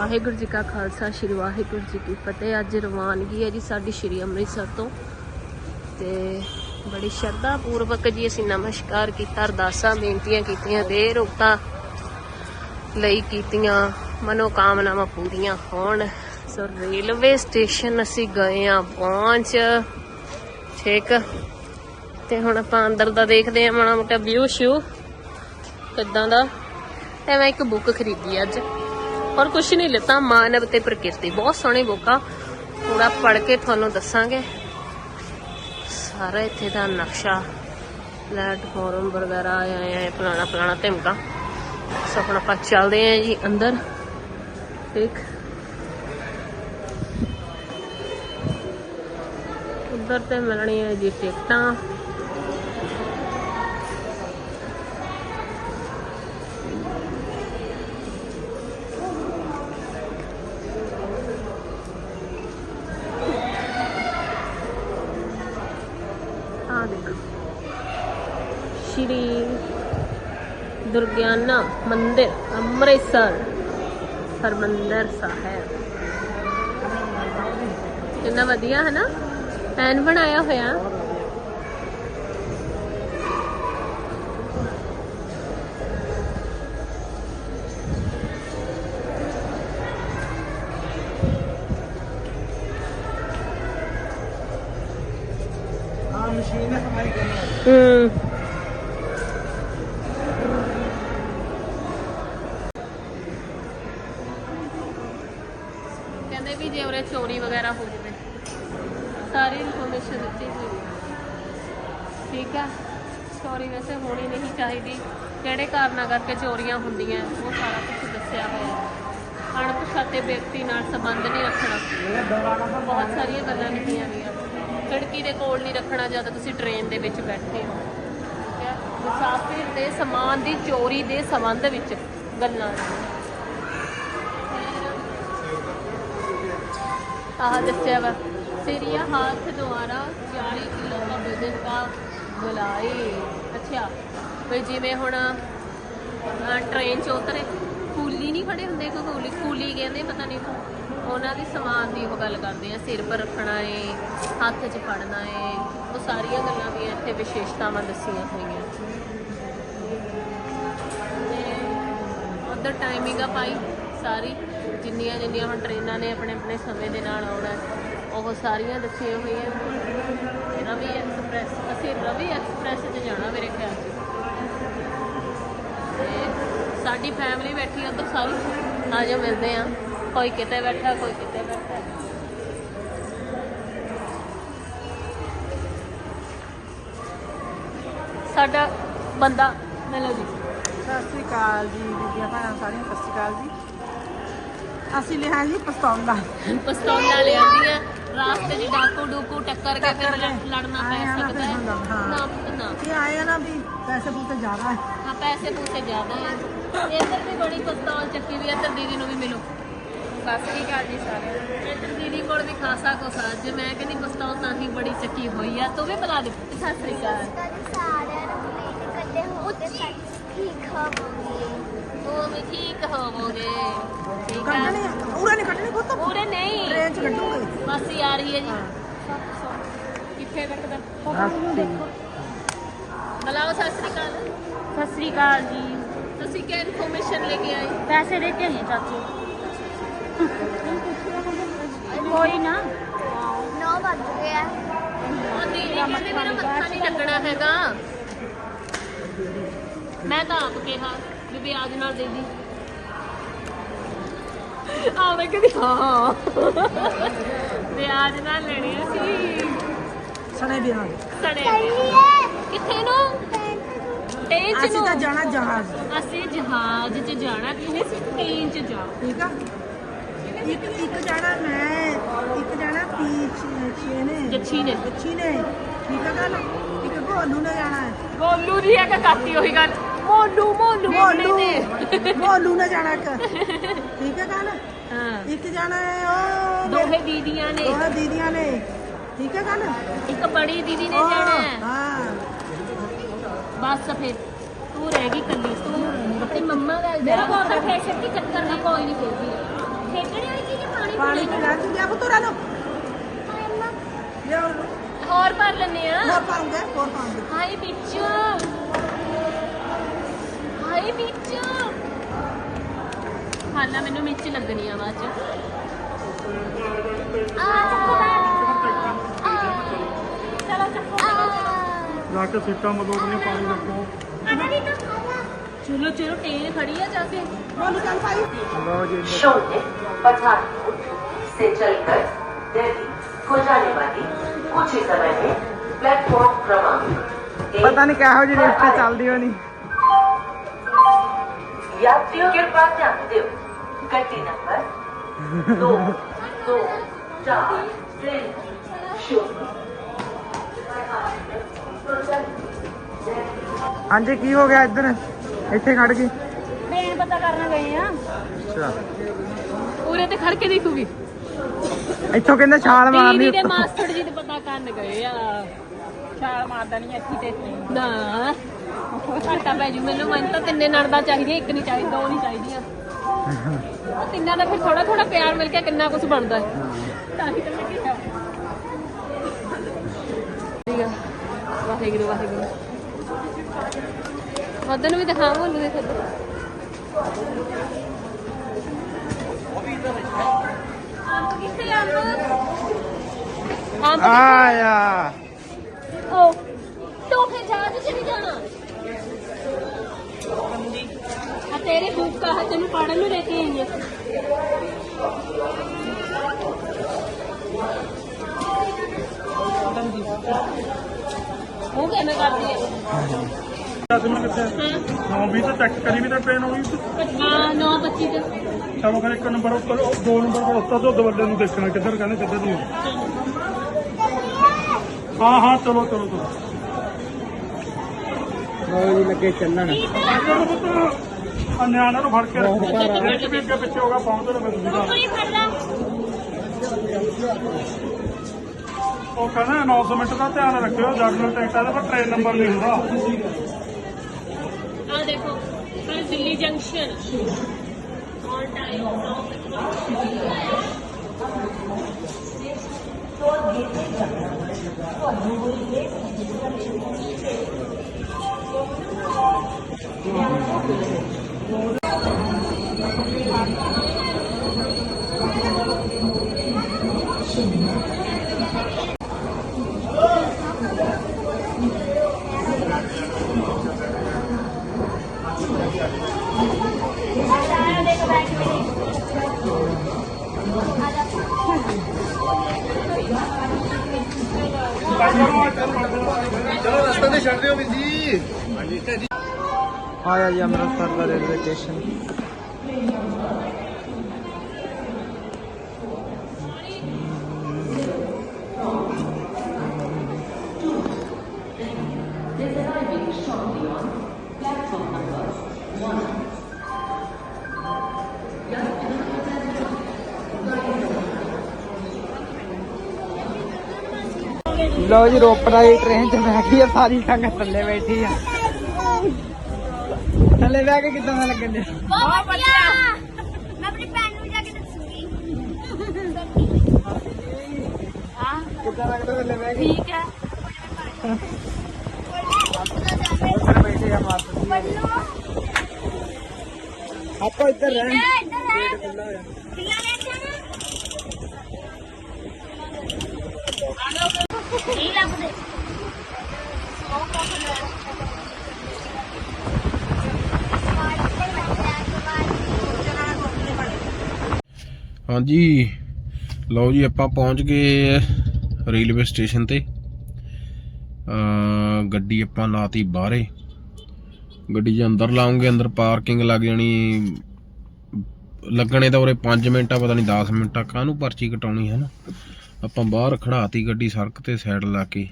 ਵਾਹਿਗੁਰੂ ਜੀ ਕਾ ਖਾਲਸਾ, ਸ੍ਰੀ ਵਾਹਿਗੁਰੂ ਜੀ ਕੀ ਫਤਿਹ। ਅੱਜ ਰਵਾਨਗੀ ਹੈ ਜੀ ਸਾਡੀ ਸ੍ਰੀ ਅੰਮ੍ਰਿਤਸਰ ਤੋਂ। ਤੇ ਬੜੀ ਸ਼ਰਧਾ ਪੂਰਵਕ ਜੀ ਅਸੀਂ ਨਮਸਕਾਰ ਕੀਤਾ, ਅਰਦਾਸਾਂ ਬੇਨਤੀਆਂ ਕੀਤੀਆਂ ਦੇ ਰੁਕਤਾ ਲਈ ਕੀਤੀਆਂ ਮਨੋ ਕਾਮਨਾਵਾਂ ਪੂਰੀਆਂ ਹੋਣ। ਸੋ ਰੇਲਵੇ ਸਟੇਸ਼ਨ ਅਸੀਂ ਗਏ ਆ ਪਹੁੰਚ। ਠੀਕ। ਤੇ ਹੁਣ ਆਪਾਂ ਅੰਦਰ ਦਾ ਦੇਖਦੇ ਆ ਮਾੜਾ ਮੋਟਾ ਵਿਊ ਸ਼ਿਊ। ਕਿੱਦਾਂ ਦਾ? ਤੇ ਮੈਂ ਇੱਕ ਬੁੱਕ ਖਰੀਦੀ ਅੱਜ। ਔਰ ਕੁਝ ਨਹੀਂ ਲਿੱਤਾ ਮਾਨਵ ਤੇ ਪ੍ਰਕਿਰਤੀ। ਬਹੁਤ ਸੋਹਣੀ ਬੁੱਕ। ਪੂਰਾ ਪੜ੍ਹ ਕੇ ਤੁਹਾਨੂੰ ਦੱਸਾਂਗੇ। ਸਾਰਾ ਇੱਥੇ ਦਾ ਨਕਸ਼ਾ। ਪਲੇਟਫਾਰਮ ਵਗੈਰਾ ਆਇਆ ਹੈ ਫਲਾਣਾ ਫਲਾਣਾ ਧਮਕਾ। ਸੋ ਹੁਣ ਆਪਾਂ ਚੱਲਦੇ ਆਂ ਜੀ ਅੰਦਰ। ਠੀਕ ਉਧਰ ਤੇ ਮਿਲਣੀ ਹੈ ਜੀ ਟਿਕਟਾਂ ਆ ਦੇਖੋ ਸ਼੍ਰੀ ਦੁਰਗਿਆਨਾ ਮੰਦਿਰ ਅੰਮ੍ਰਿਤਸਰ ਹਰਮੰਦਰ ਸਾਹਿਬ। ਕਿੰਨਾ ਵਧੀਆ ਹੈ ਨਾ ਐਨ ਬਣਾਇਆ ਹੋਇਆ। ਸਾਰੀ ਇਨਫੋਰਮੇਸ਼ਨ ਦਿੱਤੀ ਹੋਈ ਹੈ। ਠੀਕ ਹੈ ਸਟੋਰੀ ਵੈਸੇ ਹੋਣੀ ਨਹੀਂ ਚਾਹੀਦੀ। ਕਿਹੜੇ ਕਾਰਨਾਂ ਕਰਕੇ ਚੋਰੀਆਂ ਹੁੰਦੀਆਂ, ਉਹ ਸਾਰਾ ਕੁਝ ਦੱਸਿਆ ਹੋਇਆ ਅਣਪਛਾਤੇ ਵਿਅਕਤੀ ਨਾਲ ਸੰਬੰਧ ਨਹੀਂ ਰੱਖਣਾ। ਬਹੁਤ ਸਾਰੀਆਂ ਗੱਲਾਂ ਲਿਖੀਆਂ ਗਈਆਂ ਖਿੜਕੀ ਦੇ ਕੋਲ ਨਹੀਂ ਰੱਖਣਾ ਜਦ ਤੁਸੀਂ ਟ੍ਰੇਨ ਦੇ ਵਿੱਚ ਬੈਠੇ ਹੋ। ਠੀਕ ਹੈ ਮੁਸਾਫਿਰ ਦੇ ਸਮਾਨ ਦੀ ਚੋਰੀ ਦੇ ਸੰਬੰਧ ਵਿੱਚ ਗੱਲਾਂ। ਆਹ ਦੱਸਿਆ ਵਾ। ਸਿਰਿਆ ਹਾਥ ਦੁਆਰਾ 40 ਕਿਲੋ ਦਾ ਵਜ਼ਨ ਦਾ ਗੁਲਾਈ ਅੱਛਾ ਵੀ ਜਿਵੇਂ ਹੁਣ ਟ੍ਰੇਨ ਚ ਉਤਰੇ, ਕੂਲੀ ਨਹੀਂ ਖੜੇ ਹੁੰਦੇ ਕੋਈ ਕੂਲੀ? ਕੂਲੀ ਕਹਿੰਦੇ, ਪਤਾ ਨਹੀਂ ਉਹਨਾਂ ਦੀ ਸਮਾਨ ਦੀ ਉਹ ਗੱਲ ਕਰਦੇ ਆ, ਸਿਰ ਪਰ ਰੱਖਣਾ ਏ, ਹੱਥ 'ਚ ਫੜਨਾ ਏ, ਉਹ ਸਾਰੀਆਂ ਗੱਲਾਂ ਵੀ ਇੱਥੇ ਵਿਸ਼ੇਸ਼ਤਾਵਾਂ ਦੱਸੀਆਂ ਹੋਈਆਂ। ਤੇ ਉਧਰ ਟਾਈਮਿੰਗ ਆ ਪਾਈ ਸਾਰੀ ਜਿੰਨੀਆਂ ਜਿੰਨੀਆਂ ਹੁਣ ਟ੍ਰੇਨਾਂ ਨੇ ਆਪਣੇ ਆਪਣੇ ਸਮੇਂ ਦੇ ਨਾਲ ਆਉਣਾ ਉਹ ਸਾਰੀਆਂ ਦੱਸੀਆਂ ਹੋਈਆਂ। ਰਵੀ ਐਕਸਪ੍ਰੈਸ ਅਸੀਂ ਰਵੀ ਐਕਸਪ੍ਰੈਸ 'ਚ ਜਾਣਾ ਮੇਰੇ ਖਿਆਲ 'ਚ। ਤੇ ਸਾਡੀ ਫੈਮਿਲੀ ਬੈਠੀ ਆ ਉੱਧਰ ਸਾਰੀ। ਆ ਜਾ ਮਿਲਦੇ ਆ। ਕੋਈ ਕਿਤੇ ਬੈਠਾ ਕੋਈ ਕਿਤੇ ਬੈਠਾ। ਸਾਡਾ ਬੰਦਾ ਮਿਲੋ ਜੀ। ਸਤਿ ਸ੍ਰੀ ਅਕਾਲ ਜੀ ਬੀਬੀਆਂ ਭੈਣਾਂ ਸਾਰੀਆਂ ਸਤਿ ਸ੍ਰੀ ਅਕਾਲ ਜੀ। ਅਸੀਂ ਲਿਆ ਜੀ ਪਸਤੌਲਾ ਪਸਤੌਲਾਂ ਲਿਆਂਦੀਆਂ। ਰਾਸਤੇ 'ਚ ਡਾਕੂ ਡੂਕੂ ਟੱਕਰ ਕੇ ਫਿਰ ਲੜਨਾ ਪੈ ਨਾ ਸਕਦਾ ਹੈ। ਫਿਰ ਹੁੰਦਾ, ਹਾਂ। ਨਾ ਨਾ। ਇਹ ਨਾ ਵੀ ਪੈਸੇ ਪੂਸੇ ਜ਼ਿਆਦਾ ਹੈ। ਹਾਂ ਪੈਸੇ ਪੂਸੇ ਜ਼ਿਆਦਾ ਹੈ। ਇੱਧਰ ਵੀ ਬੜੀ ਪਸਤੌਲ ਚੱਕੀ ਵੀ ਹੈ, ਇੱਧਰ ਦੀਦੀ ਨੂੰ ਵੀ ਮਿਲੋ। ਸਤਿ ਸ੍ਰੀ ਅਕਾਲ ਜੀ ਸਾਰੇ। ਇੱਧਰ ਦੀਦੀ ਕੋਲ ਵੀ ਖਾਸਾ ਕੁਛ ਆ। ਮੈਂ ਕਹਿੰਦੀ ਪਸਤੌਲ ਤਾਂ ਹੀ ਬੜੀ ਚੱਕੀ ਹੋਈ ਆ। ਤੂੰ ਵੀ ਬੁਲਾ ਦੇ। ਸਤਿ ਸ੍ਰੀ ਅਕਾਲ। ਸਾਰਿਆਂ ਨੂੰ। ਉਮੀਦ ਕਰਦੇ ਹੋ ਤੇ ਠੀਕ ਹੋਵੋਗੇ। ਉਹ ਵੀ ਠੀਕ ਹੋਵੋਗੇ। ਠੀਕ ਆ। ਕੱਢਣੀ ਉਰੇ ਨਹੀਂ ਕੱਢਣੀ ਪੁੱਤ। ਪੂਰੇ ਨਹੀਂ। ਟ੍ਰੇਨ ਚ ਕੱਢੂਗੇ ਮਾਸੀ ਆ ਰਹੀ ਹੈ ਜੀ। ਕਿੱਥੇ ਕੱਟਦਾ ਬੁਲਾਓ ਸਤਿ ਸ੍ਰੀ ਅਕਾਲ। ਸਤਿ ਸ੍ਰੀ ਅਕਾਲ ਜੀ। ਤੁਸੀਂ ਕੀ ਇਨਫੋਰਮੇਸ਼ਨ ਲੈ ਕੇ ਆਏ? ਪੈਸੇ ਦੇ ਕੇ ਆਈ ਚਾਚੂ। ਕੋਈ ਨਾ। 9 ਵੱਜ ਗਿਆ ਉਹ ਦੀਦੀ ਕਹਿੰਦੇ ਮੇਰਾ ਮੱਥਾ ਨਹੀਂ ਲੱਗਣਾ ਹੈਗਾ। ਮੈਂ ਤਾਂ ਆਪ ਕਿਹਾ ਵੀ ਵਿਆਜ ਨਾਲ ਦੇ ਦੀ। ਆਵੇ ਕਹਿੰਦੀ ਹਾਂ। ਵਿਆਜ ਨਾਲ ਲੈਣੀ ਸੀ ਸਣੇ ਦੇ ਨਾਲ ਸੜੇ ਕਿੱਥੇ ਨੂੰ? ਟ੍ਰੇਨ ਚ ਅਸੀਂ ਤਾਂ ਨੂੰ। ਜਾਣਾ ਜਹਾਜ਼। ਅਸੀਂ ਜਹਾਜ਼ 'ਚ ਜਾਣਾ ਕਿਹਨੇ ਸੀ? ਟ੍ਰੇਨ 'ਚ ਜਾ ਠੀਕ ਆ? ਇੱਕ ਇੱਕ ਜਾਣਾ ਮੈਂ ਇੱਕ ਜਾਣਾ ਪੀਛ ਛੇ ਨੇ ਜੱਛੀ ਨੇ ਅੱਛੀ ਨੇ ਠੀਕ ਆ ਗੱਲ? ਇੱਕ ਗੋਲੂ ਨੇ ਜਾਣਾ ਹੈ। ਗੋਲੂ ਦੀ ਹੈ ਕਿ ਕਾਤੀ ਉਹੀ ਗੱਲ। ਮੋਲੂ ਮੋਲੂ ਗੋਲੂ ਨੇ। ਗੋਲੂ ਨੇ ਜਾਣਾ ਇੱਕ। ਠੀਕ ਹੈ ਗੱਲ? ਹਾਂ ਇੱਕ ਜਾਣਾ ਹੈ ਉਹ ਦੋਹੇ ਦੀਦੀਆਂ ਨੇ ਦੋਹਾਂ ਦੀਦੀਆਂ ਨੇ ਠੀਕ ਹੈ ਗੱਲ ਇੱਕ ਬੜੀ ਦੀਦੀ ਨੇ ਉਹ, ਜਾਣਾ ਹੈ ਹਾਂ ਬਸ ਫਿਰ ਤੂੰ ਰਹਿ ਗਈ ਕੱਲੀ ਤੂੰ ਤੇ ਮੰਮਾ ਦਾ ਮੇਰਾ ਬਹੁਤ ਫੈਸ਼ਨ ਕੀ ਚੱਕਰ ਨਹੀਂ ਕੋਈ ਨਹੀਂ ਫੇਰਦੀ ਪਾਣੀ ਪੀ ਲੈ ਤੂੰ ਜਾ ਪੁੱਤਰਾ ਨੂੰ ਲਿਆ ਹੋਰ ਭਰ ਲੈਨੇ ਆ ਹੋਰ ਪਾਉਂਗੇ ਹੋਰ ਪਾਉਂਗੇ ਹਾਈ ਵਿੱਚ ਹਾਈ ਵਿੱਚ ਖਾਣਾ ਮੈਨੂੰ ਮਿਰਚ ਲੱਗਣੀ ਆ ਬਾਅਦ ਚ ਚਲੋ ਚੱਕੋ ਜਾ ਕੇ ਸੀਟਾਂ ਮਦੋੜਨੀਆਂ ਪਾਣੀ ਰੱਖੋ ਚਲੋ ਚਲੋ ਟ੍ਰੇਨ ਖੜੀ ਆ ਜਾ ਕੇ ਬੋਲ ਚੱਲ ਭਾਈ ਲਓ ਜੀ शोले पठानकोट से चलकर दिल्ली को जाने वाली कुछ ही समय में प्लेटफॉर्म क्रमांक एक ਪਤਾ ਨਹੀਂ ਕਿਹੋ ਜਿਹੀ ਲਿਫਟ ਚੱਲਦੀ ਹੋਣੀ यात्रियों कृपा ध्यान दो ਹਾਂਜੀ ਕੀ ਹੋ ਗਿਆ ਇੱਧਰ? ਇੱਥੇ ਖੜ ਗਈ। ਮੈਂ ਪਤਾ ਕਰਨ ਗਏ ਆ। ਅੱਛਾ। ਪੂਰੇ ਤੇ ਖੜ ਕੇ ਦੇਖੂਗੀ। ਇੱਥੋਂ ਕਹਿੰਦੇ ਛਾਲ ਮਾਰਨੀ ਦੀਦੀ ਦੇ ਮਾਸਟਰ ਜੀ ਤੇ ਪਤਾ ਕਰਨ ਗਏ ਆ। ਛਾਲ ਮਾਰਦਾ ਨਹੀਂ ਇੱਥੇ ਤੇ। ਨਾ। ਘਾਟਾ ਪੈ ਜੂ ਮੈਨੂੰ ਮਨ ਤਿੰਨੇ ਨੜਦਾ ਚਾਹੀਦੀ ਇੱਕ ਨਹੀਂ ਚਾਹੀਦੀ ਦੋ ਨਹੀਂ ਚਾਹੀਦੀਆਂ। ਉਹ ਤਿੰਨਾਂ ਦਾ ਫਿਰ ਥੋੜਾ ਥੋੜਾ ਪਿਆਰ ਮਿਲ ਕੇ ਕਿੰਨਾ ਕੁਝ ਬਣਦਾ ਹੈ। ਤਾਂ ਹੀ ਤਾਂ ਮੈਂ ਕਿਹਾ। ਠੀਕ ਆ। ਵਾਹਿਗੁਰੂ ਵਾਹਿਗੁਰੂ। ਮਦਨ ਵੀ ਦਿਖਾ ਬੋਲੂ ਦੇ ਫਿਰ। ਆਪ ਕਿੱਥੇ ਆਪ ਆਪ ਆਇਆ। ਓ ਤੋ ਫਿਰ ਜਾ ਤੇ ਚਲੀ ਜਾਣਾ? हाँ तेरे बुक का है तेन पढ़न में लेके आई है वो कहना करती है ਦਸ ਮਿੰਟ ਕਿੱਥੇ हाँ 9 20 ਤੇ ਚੈੱਕ ਕਰੀ ਵੀ ਤਾਂ ਟ੍ਰੇਨ ਹੋ ਗਈ हाँ नौ पच्चीस ਚਲੋ ਫਿਰ ਇੱਕ ਨੰਬਰ ਉੱਪਰ ਉਹ ਦੋ ਨੰਬਰ ਪਰ ਉੱਤਰ ਤੋਂ ਦਵੱਲੇ ਨੂੰ ਦੇਖਣਾ ਕਿੱਧਰ ਕਹਿੰਦੇ ਕਿੱਧਰ ਨੂੰ ਹਾਂ ਹਾਂ ਚਲੋ ਚਲੋ ਚਲੋ ਜੀ ਲੱਗੇ ਚੱਲਣ ਆ ਨਿਆਣਿਆਂ ਨੂੰ ਫੜ ਕੇ ਰੱਖੋ। ਇੱਕ ਵੀ ਅੱਗੇ ਪਿੱਛੇ ਹੋਗਾ ਪਾਉਣ ਦੇ ਲੱਗੇ ਤੁਸੀਂ ਕੋਈ ਫੜਦਾ? ਉਹ ਕਹਿੰਦਾ ਅਨਾਉਂਸਮੈਂਟ ਦਾ ਧਿਆਨ ਰੱਖਿਓ ਜਰਨਲ ਟਿਕਟਾਂ ਦੇ ਪਰ ਟ੍ਰੇਨ ਨੰਬਰ ਨਹੀਂ ਹੁੰਦਾ। ਆ ਦੇਖੋ ਪਰ ਦਿੱਲੀ ਜੰਕਸ਼ਨ ਔਰ ਟਾਈਮ ਤੋਂ ਗੇਟੇ ਜਾਣਾ ਤੁਹਾਨੂੰ ਕੋਈ ਇਹ ਜੰਕਸ਼ਨ ਤੇ देखो फिर दिल्ली जंक्शन ऑन टाइम ਆਇਆ ਜੀ ਅੰਮ੍ਰਿਤਸਰ ਦਾ ਰੇਲਵੇ ਸਟੇਸ਼ਨ। ਲਓ ਜੀ ਰੋਪੜ ਵਾਲੀ ਟ੍ਰੇਨ 'ਚ ਬੈਠੀ ਆ, ਸਾਰੀ ਸੰਗਤ ਥੱਲੇ ਬੈਠੀ ਆ। ਥੱਲੇ ਬਹਿ ਕੇ ਕਿੱਦਾਂ ਦਾ ਲੱਗਣ ਡਿਆ? ਬਹੁਤ ਵਧੀਆ। ਮੈਂ ਆਪਣੀ ਭੈਣ ਨੂੰ ਜਾ ਕੇ ਦੱਸੂਗੀ। ਹਾਂ। ਕਿੱਦਾਂ ਲੱਗਦਾ ਥੱਲੇ ਬਹਿ ਕੇ? ਠੀਕ ਹੈ। ਆਪਾਂ ਇੱਧਰ ਰਹਿਣ। ਹਾਂਜੀ। ਲਓ ਜੀ, ਆਪਾਂ ਪਹੁੰਚ ਗਏ ਰੇਲਵੇ ਸਟੇਸ਼ਨ ਤੇ। ਅ ਗੱਡੀ ਆਪਾਂ ਲਾਤੀ ਬਾਹਰੇ। ਗੱਡੀ ਜੇ ਅੰਦਰ ਲਾਉਂਗੇ, ਅੰਦਰ ਪਾਰਕਿੰਗ ਲੱਗ ਜਾਣੀ। ਲੱਗਣੇ ਤਾਂ ਉਰੇ 5 ਮਿੰਟਾਂ, ਪਤਾ ਨਹੀਂ 10 ਮਿੰਟਾਂ ਕਾਹਨੂੰ ਪਰਚੀ ਕਟਾਉਣੀ ਹੈ ਨਾ। ਆਪਾਂ ਬਾਹਰ ਖੜਾਤੀ ਗੱਡੀ ਸੜਕ ਤੇ ਸਾਈਡ ਲਾ ਕੇ।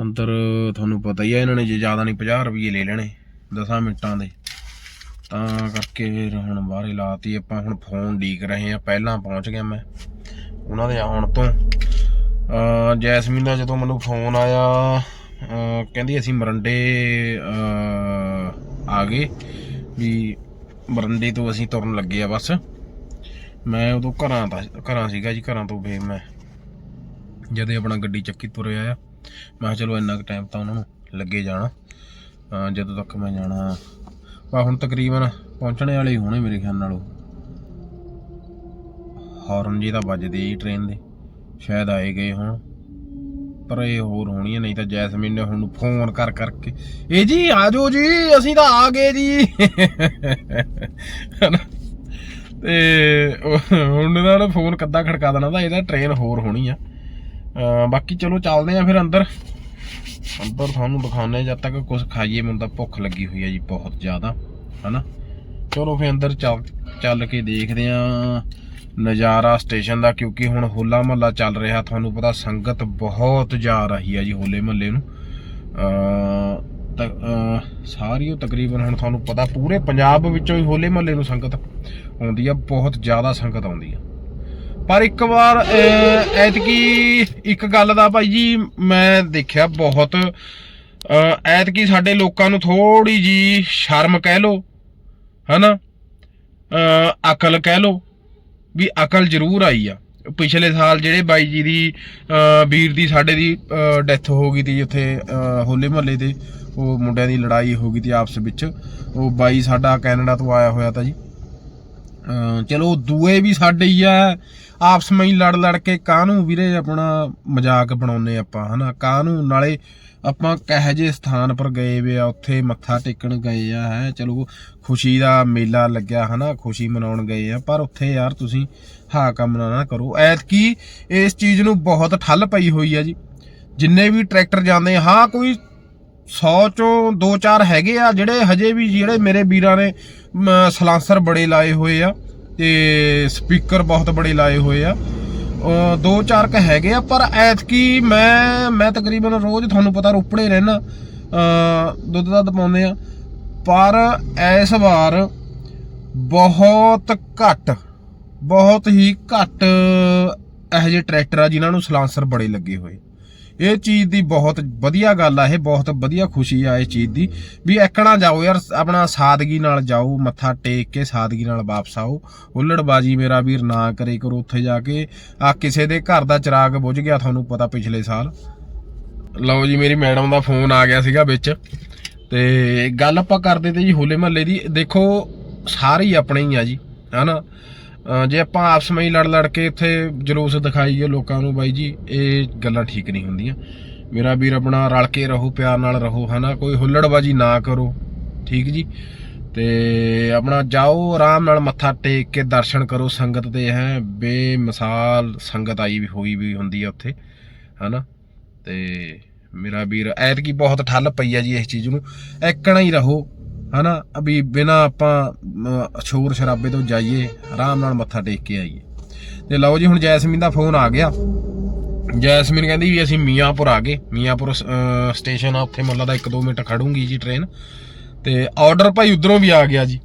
ਅੰਦਰ ਤੁਹਾਨੂੰ ਪਤਾ ਹੀ ਹੈ, ਇਹਨਾਂ ਨੇ ਜੇ ਜ਼ਿਆਦਾ ਨਹੀਂ 50 ਰੁਪਏ ਲੈ ਲੈਣੇ 10 ਮਿੰਟਾਂ ਦੇ। ਤਾਂ ਕਰਕੇ ਫਿਰ ਹੁਣ ਬਾਹਰੇ ਲਾਤੀ, ਆਪਾਂ ਹੁਣ ਫੋਨ ਡੀਕ ਰਹੇ ਆ ਪਹਿਲਾਂ ਪਹੁੰਚ ਗਿਆ ਮੈਂ ਉਹਨਾਂ ਦੇ ਆਉਣ ਤੋਂ। ਜੈਸਮੀਨ ਦਾ ਜਦੋਂ ਮੈਨੂੰ ਫੋਨ ਆਇਆ ਕਹਿੰਦੀ ਅਸੀਂ ਮਰੰਡੇ ਆ ਗਏ ਵੀ ਮਰੰਡੇ ਤੋਂ ਅਸੀਂ ਤੁਰਨ ਲੱਗੇ ਆ ਬਸ। ਮੈਂ ਉਦੋਂ ਘਰਾਂ ਦਾ ਘਰਾਂ ਸੀਗਾ ਜੀ, ਘਰਾਂ ਤੋਂ ਫੇਰ ਮੈਂ ਜਦੇ ਆਪਣਾ ਗੱਡੀ ਚੱਕੀ ਤੁਰਿਆ ਆ ਮੈਂ ਕਿਹਾ ਚਲੋ ਇੰਨਾ ਕੁ ਟਾਈਮ ਤਾਂ ਉਹਨਾਂ ਨੂੰ ਲੱਗੇ ਜਾਣਾ। ਜਦੋਂ ਤੱਕ ਮੈਂ ਜਾਣਾ ਵਾ ਹੁਣ ਤਕਰੀਬਨ ਪਹੁੰਚਣੇ ਵਾਲੇ ਹੋਣੇ ਮੇਰੇ ਖਿਆਲ ਨਾਲ ਉਹ। ਹਾਰਨ ਜੀ ਤਾਂ ਵੱਜਦੇ ਹੀ ਟ੍ਰੇਨ ਦੇ। ਸ਼ਾਇਦ ਆਏ ਗਏ ਹੋਣ। ਪਰ ਇਹ ਹੋਰ ਹੋਣੀ ਨਹੀਂ ਤਾਂ ਜੈਸਮੀਨ ਨੇ ਹੁਣ ਫੋਨ ਕਰ ਕਰਕੇ, ਇਹ ਜੀ ਆਜੋ ਜੀ, ਅਸੀਂ ਤਾਂ ਆ ਗਏ ਜੀ। ਹਨਾ? ਤੇ ਹੁਣ ਇਹਨਾਂ ਫੋਨ ਕੱਦਾ ਖੜਕਾ ਦੇਣਾ, ਤਾਂ ਇਹਦਾ ਟ੍ਰੇਨ ਹੋਰ ਹੋਣੀ ਆ। ਬਾਕੀ ਚਲੋ ਚੱਲਦੇ ਆ ਫਿਰ ਅੰਦਰ। ਅੰਦਰ ਤੁਹਾਨੂੰ ਦਿਖਾਉਂਦੇ ਜਦ ਤੱਕ ਕੁਝ ਖਾਈਏ, ਮੈਨੂੰ ਤਾਂ ਭੁੱਖ ਲੱਗੀ ਹੋਈ ਹੈ ਜੀ ਬਹੁਤ ਜ਼ਿਆਦਾ, ਹਨਾ? ਚਲੋ ਫਿਰ ਅੰਦਰ ਚੱਲ ਚੱਲ ਕੇ ਦੇਖਦੇ ਆ ਨਜ਼ਾਰਾ ਸਟੇਸ਼ਨ ਦਾ, ਕਿਉਂਕਿ ਹੁਣ ਹੋਲਾ ਮਹੱਲਾ ਚੱਲ ਰਿਹਾ, ਤੁਹਾਨੂੰ ਪਤਾ ਸੰਗਤ ਬਹੁਤ ਜਾ ਰਹੀ ਹੈ ਜੀ ਹੋਲੇ ਮਹੱਲੇ ਨੂੰ। ਅ ਸਾਰੀ ਉਹ ਤਕਰੀਬਨ ਹੁਣ ਤੁਹਾਨੂੰ ਪਤਾ, ਪੂਰੇ ਪੰਜਾਬ ਵਿੱਚੋਂ ਹੀ ਹੋਲੇ ਮਹੱਲੇ ਨੂੰ ਸੰਗਤ ਆਉਂਦੀ ਆ ਬਹੁਤ ਜ਼ਿਆਦਾ ਸੰਗਤ ਆਉਂਦੀ ਆ ਪਰ ਇੱਕ ਵਾਰ ਅਹ, ਐਤਕੀ ਇੱਕ ਗੱਲ ਦਾ ਭਾਈ ਜੀ ਮੈਂ ਦੇਖਿਆ ਬਹੁਤ ਐਤਕੀ ਸਾਡੇ ਲੋਕਾਂ ਨੂੰ ਥੋੜੀ ਜੀ ਸ਼ਰਮ ਕਹਿ ਲੋ ਹਨਾ? ਅਕਲ ਕਹਿ ਲੋ ਵੀ ਅਕਲ ਜ਼ਰੂਰ ਆਈ ਆ। ਪਿਛਲੇ ਸਾਲ ਜਿਹੜੇ ਬਾਈ ਜੀ ਦੀ ਵੀਰ ਦੀ ਸਾਡੇ ਦੀ ਡੈਥ ਹੋ ਗਈ ਤੀ ਉੱਥੇ ਅਹ, ਹੋਲੇ ਮਹੱਲੇ ਤੇ ਉਹ ਮੁੰਡਿਆਂ ਦੀ ਲੜਾਈ ਹੋ ਗਈ ਤੀ ਆਪਸ ਵਿੱਚ। ਉਹ ਬਾਈ ਸਾਡਾ ਕੈਨੇਡਾ ਤੋਂ ਆਇਆ ਹੋਇਆ ਤਾਂ ਜੀ। ਅਹ ਚਲੋ ਦੂਏ ਵੀ ਸਾਡੇ ਹੀ ਆ ਆਪਸ ਵਿੱਚ ਲੜ ਲੜ ਕੇ ਕਾਹਨੂੰ ਵੀਰੇ ਆਪਣਾ ਮਜ਼ਾਕ ਬਣਾਉਨੇ ਆਪਾਂ ਹਨਾ? ਕਾਹਨੂੰ? ਨਾਲੇ ਆਪਾਂ ਕਹੇ ਜੇ ਸਥਾਨ ਪਰ ਗਏ ਵੇ ਆ ਉੱਥੇ ਮੱਥਾ ਟੇਕਣ ਗਏ ਆ ਹੈ? ਚਲੋ ਖੁਸ਼ੀ ਦਾ ਮੇਲਾ ਲੱਗਿਆ ਹਨਾ? ਖੁਸ਼ੀ ਮਨਾਉਣ ਗਏ ਆ ਪਰ ਉੱਥੇ ਯਾਰ ਤੁਸੀਂ ਹਾ ਕੰਮ ਨਾ ਕਰੋ। ਐਤਕੀ ਇਸ ਚੀਜ਼ ਨੂੰ ਬਹੁਤ ਠੱਲ ਪਈ ਹੋਈ ਆ ਜੀ। ਜਿੰਨੇ ਵੀ ਟਰੈਕਟਰ ਜਾਂਦੇ ਹਾਂ ਕੋਈ 100 ਚੋਂ 2-4 ਹੈਗੇ ਆ ਜਿਹੜੇ ਹਜੇ ਵੀ ਜਿਹੜੇ ਮੇਰੇ ਵੀਰਾਂ ਨੇ ਮ, ਸਲਾਂਸਰ ਬੜੇ ਲਾਏ ਹੋਏ ਆ। ਤੇ ਸਪੀਕਰ ਬਹੁਤ ਬੜੇ ਲਾਏ ਹੋਏ ਆ। ਦੋ ਚਾਰ ਕ ਹੈਗੇ ਆ, ਪਰ ਐਤਕੀ ਮੈਂ ਮੈਂ ਤਕਰੀਬਨ ਰੋਜ਼ ਤੁਹਾਨੂੰ ਪਤਾ ਰੋਪੜੇ ਰਹਿਣਾ ਦੁੱਧ ਦੱਧ ਪਾਉਂਦੇ ਆ। ਪਰ ਇਸ ਵਾਰ ਬਹੁਤ ਘੱਟ, ਬਹੁਤ ਹੀ ਘੱਟ ਇਹੋ ਜਿਹੇ ਟਰੈਕਟਰ ਆ ਜਿਨ੍ਹਾਂ ਨੂੰ ਸਲਾਂਸਰ ਬੜੇ ਲੱਗੇ ਹੋਏ। ਇਹ ਚੀਜ਼ ਦੀ ਬਹੁਤ ਵਧੀਆ ਗੱਲ ਆ, ਇਹ ਬਹੁਤ ਵਧੀਆ ਖੁਸ਼ੀ ਆ ਇਸ ਚੀਜ਼ ਦੀ, ਵੀ ਐਕਣਾ ਜਾਓ ਯਾਰ, ਆਪਣਾ ਸਾਦਗੀ ਨਾਲ ਜਾਓ, ਮੱਥਾ ਟੇਕ ਕੇ ਸਾਦਗੀ ਨਾਲ ਵਾਪਸ ਆਓ ਹੁੱਲੜਬਾਜੀ ਮੇਰਾ ਵੀਰ ਨਾ ਕਰੇ ਕਰੋ ਉੱਥੇ ਜਾ ਕੇ, ਆ ਕਿਸੇ ਦੇ ਘਰ ਦਾ ਚਿਰਾਗ ਬੁਝ ਗਿਆ ਤੁਹਾਨੂੰ ਪਤਾ ਪਿਛਲੇ ਸਾਲ। ਲਓ ਜੀ, ਮੇਰੀ ਮੈਡਮ ਦਾ ਫੋਨ ਆ ਗਿਆ ਸੀਗਾ ਵਿੱਚ, ਤੇ ਗੱਲ ਆਪਾਂ ਕਰਦੇ ਤੇ ਜੀ ਹੋਲੇ ਮਹੱਲੇ ਦੀ, ਦੇਖੋ, ਸਾਰੇ ਹੀ ਆਪਣੇ ਹੀ ਆ ਜੀ, ਹਨਾ? ਅਹ ਜੇ ਆਪਾਂ ਆਪਸ ਵਿੱਚ ਲੜ ਲੜ ਕੇ ਇੱਥੇ ਜਲੂਸ ਦਿਖਾਈਏ ਲੋਕਾਂ ਨੂੰ ਬਾਈ ਜੀ, ਇਹ ਗੱਲਾਂ ਠੀਕ ਨਹੀਂ ਹੁੰਦੀਆਂ। ਮੇਰਾ ਵੀਰ ਆਪਣਾ ਰਲ ਕੇ ਰਹੋ, ਪਿਆਰ ਨਾਲ ਰਹੋ, ਹਨਾ? ਕੋਈ ਹੁੱਲੜਬਾਜੀ ਨਾ ਕਰੋ, ਠੀਕ ਜੀ? ਤੇ ਆਪਣਾ ਜਾਓ, ਆਰਾਮ ਨਾਲ ਮੱਥਾ ਟੇਕ ਕੇ ਦਰਸ਼ਨ ਕਰੋ। ਸੰਗਤ ਦੇ ਹੈ, ਬੇਮਿਸਾਲ ਸੰਗਤ ਆਈ ਵੀ ਹੋਈ ਵੀ ਹੁੰਦੀ ਆ ਉੱਥੇ, ਹਨਾ? ਤੇ ਮੇਰਾ ਵੀਰ, ਐਤਕੀ ਬਹੁਤ ਠੱਲ ਪਈ ਆ ਜੀ ਇਸ ਚੀਜ਼ ਨੂੰ। ਐਕਣਾ ਹੀ ਰਹੋ। ਹਨਾ? ਅਭੀ ਬਿਨਾ ਆਪਾਂ ਅਮ, ਸ਼ੋਰ ਸ਼ਰਾਬੇ ਤੋਂ ਜਾਈਏ ਆਰਾਮ ਨਾਲ ਮੱਥਾ ਟੇਕ ਕੇ ਆਈਏ। ਤੇ ਲਓ ਜੀ ਹੁਣ ਜੈਸਮੀਨ ਦਾ ਫੋਨ ਆ ਗਿਆ। ਜੈਸਮੀਨ ਕਹਿੰਦੀ ਵੀ ਅਸੀਂ ਮੀਆਂਪੁਰ ਆ ਗਏ। ਮੀਆਂਪੁਰ ਸਟੇਸ਼ਨ ਆ ਉੱਥੇ ਮੁੱਲਾ ਦਾ 1-2 ਮਿੰਟ ਖੜੂੰਗੀ ਜੀ ਟ੍ਰੇਨ ਤੇ ਆਰਡਰ ਭਾਈ ਉਧਰੋਂ ਵੀ ਆ ਗਿਆ ਜੀ।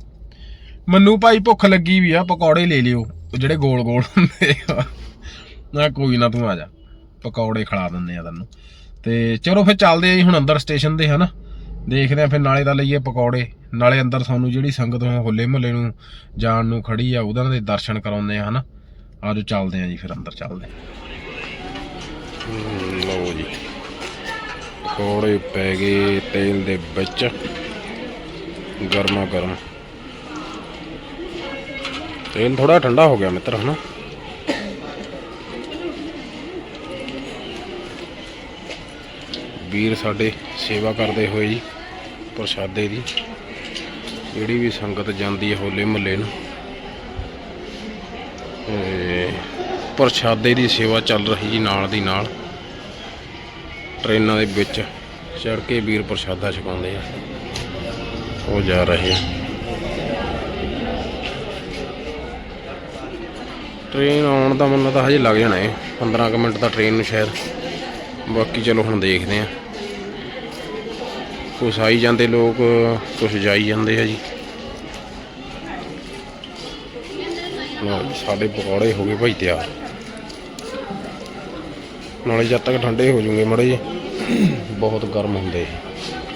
ਮੈਨੂੰ ਭਾਈ ਭੁੱਖ ਲੱਗੀ ਵੀ ਆ ਪਕੌੜੇ ਲੈ ਲਿਓ ਜਿਹੜੇ ਗੋਲ ਗੋਲ ਹੁੰਦੇ ਆ। ਨਾ ਕੋਈ ਨਾ ਤੂੰ ਆ ਜਾ ਪਕੌੜੇ ਖਿਲਾ ਦਿੰਦੇ ਆ ਤੈਨੂੰ। ਤੇ ਚਲੋ ਫਿਰ ਚੱਲਦੇ ਆ ਜੀ ਹੁਣ ਅੰਦਰ ਸਟੇਸ਼ਨ ਦੇ ਹਨਾ? ਦੇਖਦੇ ਆ ਫਿਰ ਨਾਲੇ ਦਾ ਲਈਏ ਪਕੌੜੇ। ਨਾਲੇ ਅੰਦਰ ਸਾਨੂੰ ਜਿਹੜੀ ਸੰਗਤ ਹੁਣ ਹੋਲੇ ਮਹੱਲੇ ਨੂੰ ਜਾਣ ਨੂੰ ਖੜੀ ਆ ਉਹਨਾਂ ਦੇ ਦਰਸ਼ਨ ਕਰਾਉਂਦੇ ਆ, ਹਨਾ? ਆਜੋ ਚੱਲਦੇ ਆ ਜੀ, ਫਿਰ ਅੰਦਰ ਚੱਲਦੇ ਆ। ਲਓ ਜੀ। ਪਕੌੜੇ ਪੈ ਗਏ ਤੇਲ ਦੇ ਵਿੱਚ। ਗਰਮਾ ਗਰਮ। ਤੇਲ ਥੋੜਾ ਠੰਡਾ ਹੋ ਗਿਆ ਮਿੱਤਰ, ਹਨਾ? ਵੀਰ ਸਾਡੇ ਸੇਵਾ ਕਰਦੇ ਹੋਏ ਜੀ, ਪ੍ਰਸ਼ਾਦੇ ਦੀ। ਜਿਹੜੀ ਵੀ ਸੰਗਤ ਜਾਂਦੀ ਹੈ ਹੋਲੇ ਮਹੱਲੇ ਨੂੰ ਪ੍ਰਸ਼ਾਦੇ ਦੀ ਸੇਵਾ ਚੱਲ ਰਹੀ ਜੀ ਨਾਲ ਦੀ ਨਾਲ। ਟ੍ਰੇਨਾਂ ਦੇ ਵਿੱਚ ਚੜ ਕੇ ਵੀਰ ਪ੍ਰਸ਼ਾਦਾ ਛਕਾਉਂਦੇ ਆ। ਉਹ ਜਾ ਰਹੇ ਆ। ਟ੍ਰੇਨ ਆਉਣ ਦਾ ਮੈਨੂੰ ਤਾਂ ਹਜੇ ਲੱਗ ਜਾਣਾ ਹੈ 15 ਕੁ ਮਿੰਟ ਦਾ ਟ੍ਰੇਨ ਨੂੰ ਸ਼ਾਇਦ। ਬਾਕੀ ਚਲੋ ਹੁਣ ਦੇਖਦੇ ਆ। ਕੁਛ ਆਈ ਜਾਂਦੇ ਲੋਕ ਕੁਛ ਜਾਈ ਜਾਂਦੇ ਆ ਜੀ। ਲਓ ਜੀ, ਸਾਡੇ ਪਕੌੜੇ ਹੋ ਗਏ ਭਾਈ ਤਿਆਰ। ਨਾਲੇ ਜਦ ਤੱਕ ਠੰਡੇ ਹੋ ਜੂਗੇ ਮੜੇ ਜੀ ਬਹੁਤ ਗਰਮ ਹੁੰਦੇ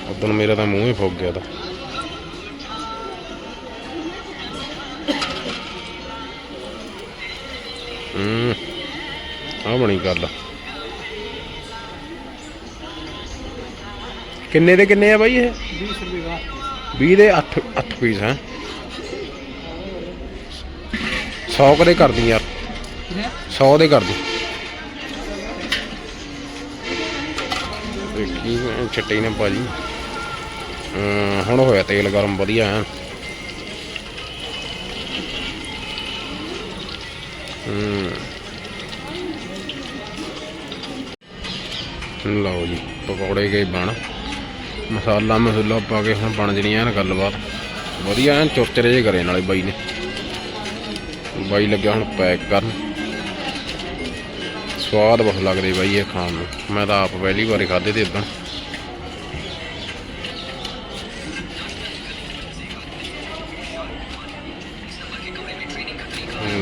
ਉਦੋਂ ਮੇਰਾ ਤਾਂ ਮੂੰਹ ਹੀ ਫੁੱਕ ਗਿਆ ਤਾਂ। ਹੂੰ ਆ ਬਣੀ ਗੱਲ। ਕਿੰਨੇ ਦੇ ਕਿੰਨੇ ਆ ਬਾਈ ਇਹ? 20 ਰੁਪਏ ਦਾ 20 ਦੇ 8 8 ਪੀਸ ਹੈ 100 ਕਦੇ ਕਰਦੀ ਯਾਰ। 100 ਦੇ ਕਰਦੀ। ਦੇਖੀ ਮੈਂ ਚਿੱਟੇ ਨੇ ਭਾਜੀ ਹੁਣ ਹੋਇਆ ਤੇਲ ਗਰਮ ਵਧੀਆ। ਹੈ ਹੂੰ ਲਓ ਜੀ ਪਕੌੜੇ ਗਏ ਬਣ। ਮਸਾਲਾ ਮਸੂਲਾ ਪਾ ਕੇ ਹੁਣ ਬਣ ਜਣੀ ਐਨ ਗੱਲਬਾਤ। ਵਧੀਆ ਐਨ ਚੁਰਚਰੇ ਜੇ ਕਰੇ ਨਾਲੇ ਬਾਈ ਨੇ। ਬਾਈ ਲੱਗਿਆ ਹੁਣ ਪੈਕ ਕਰਨ। ਸਵਾਦ ਬਹੁਤ ਲੱਗਦੇ ਬਾਈ ਇਹ ਖਾਣ ਨੂੰ। ਮੈਂ ਤਾਂ ਆਪ ਪਹਿਲੀ ਵਾਰੀ ਖਾਦੇ ਤੇ ਇਦਾਂ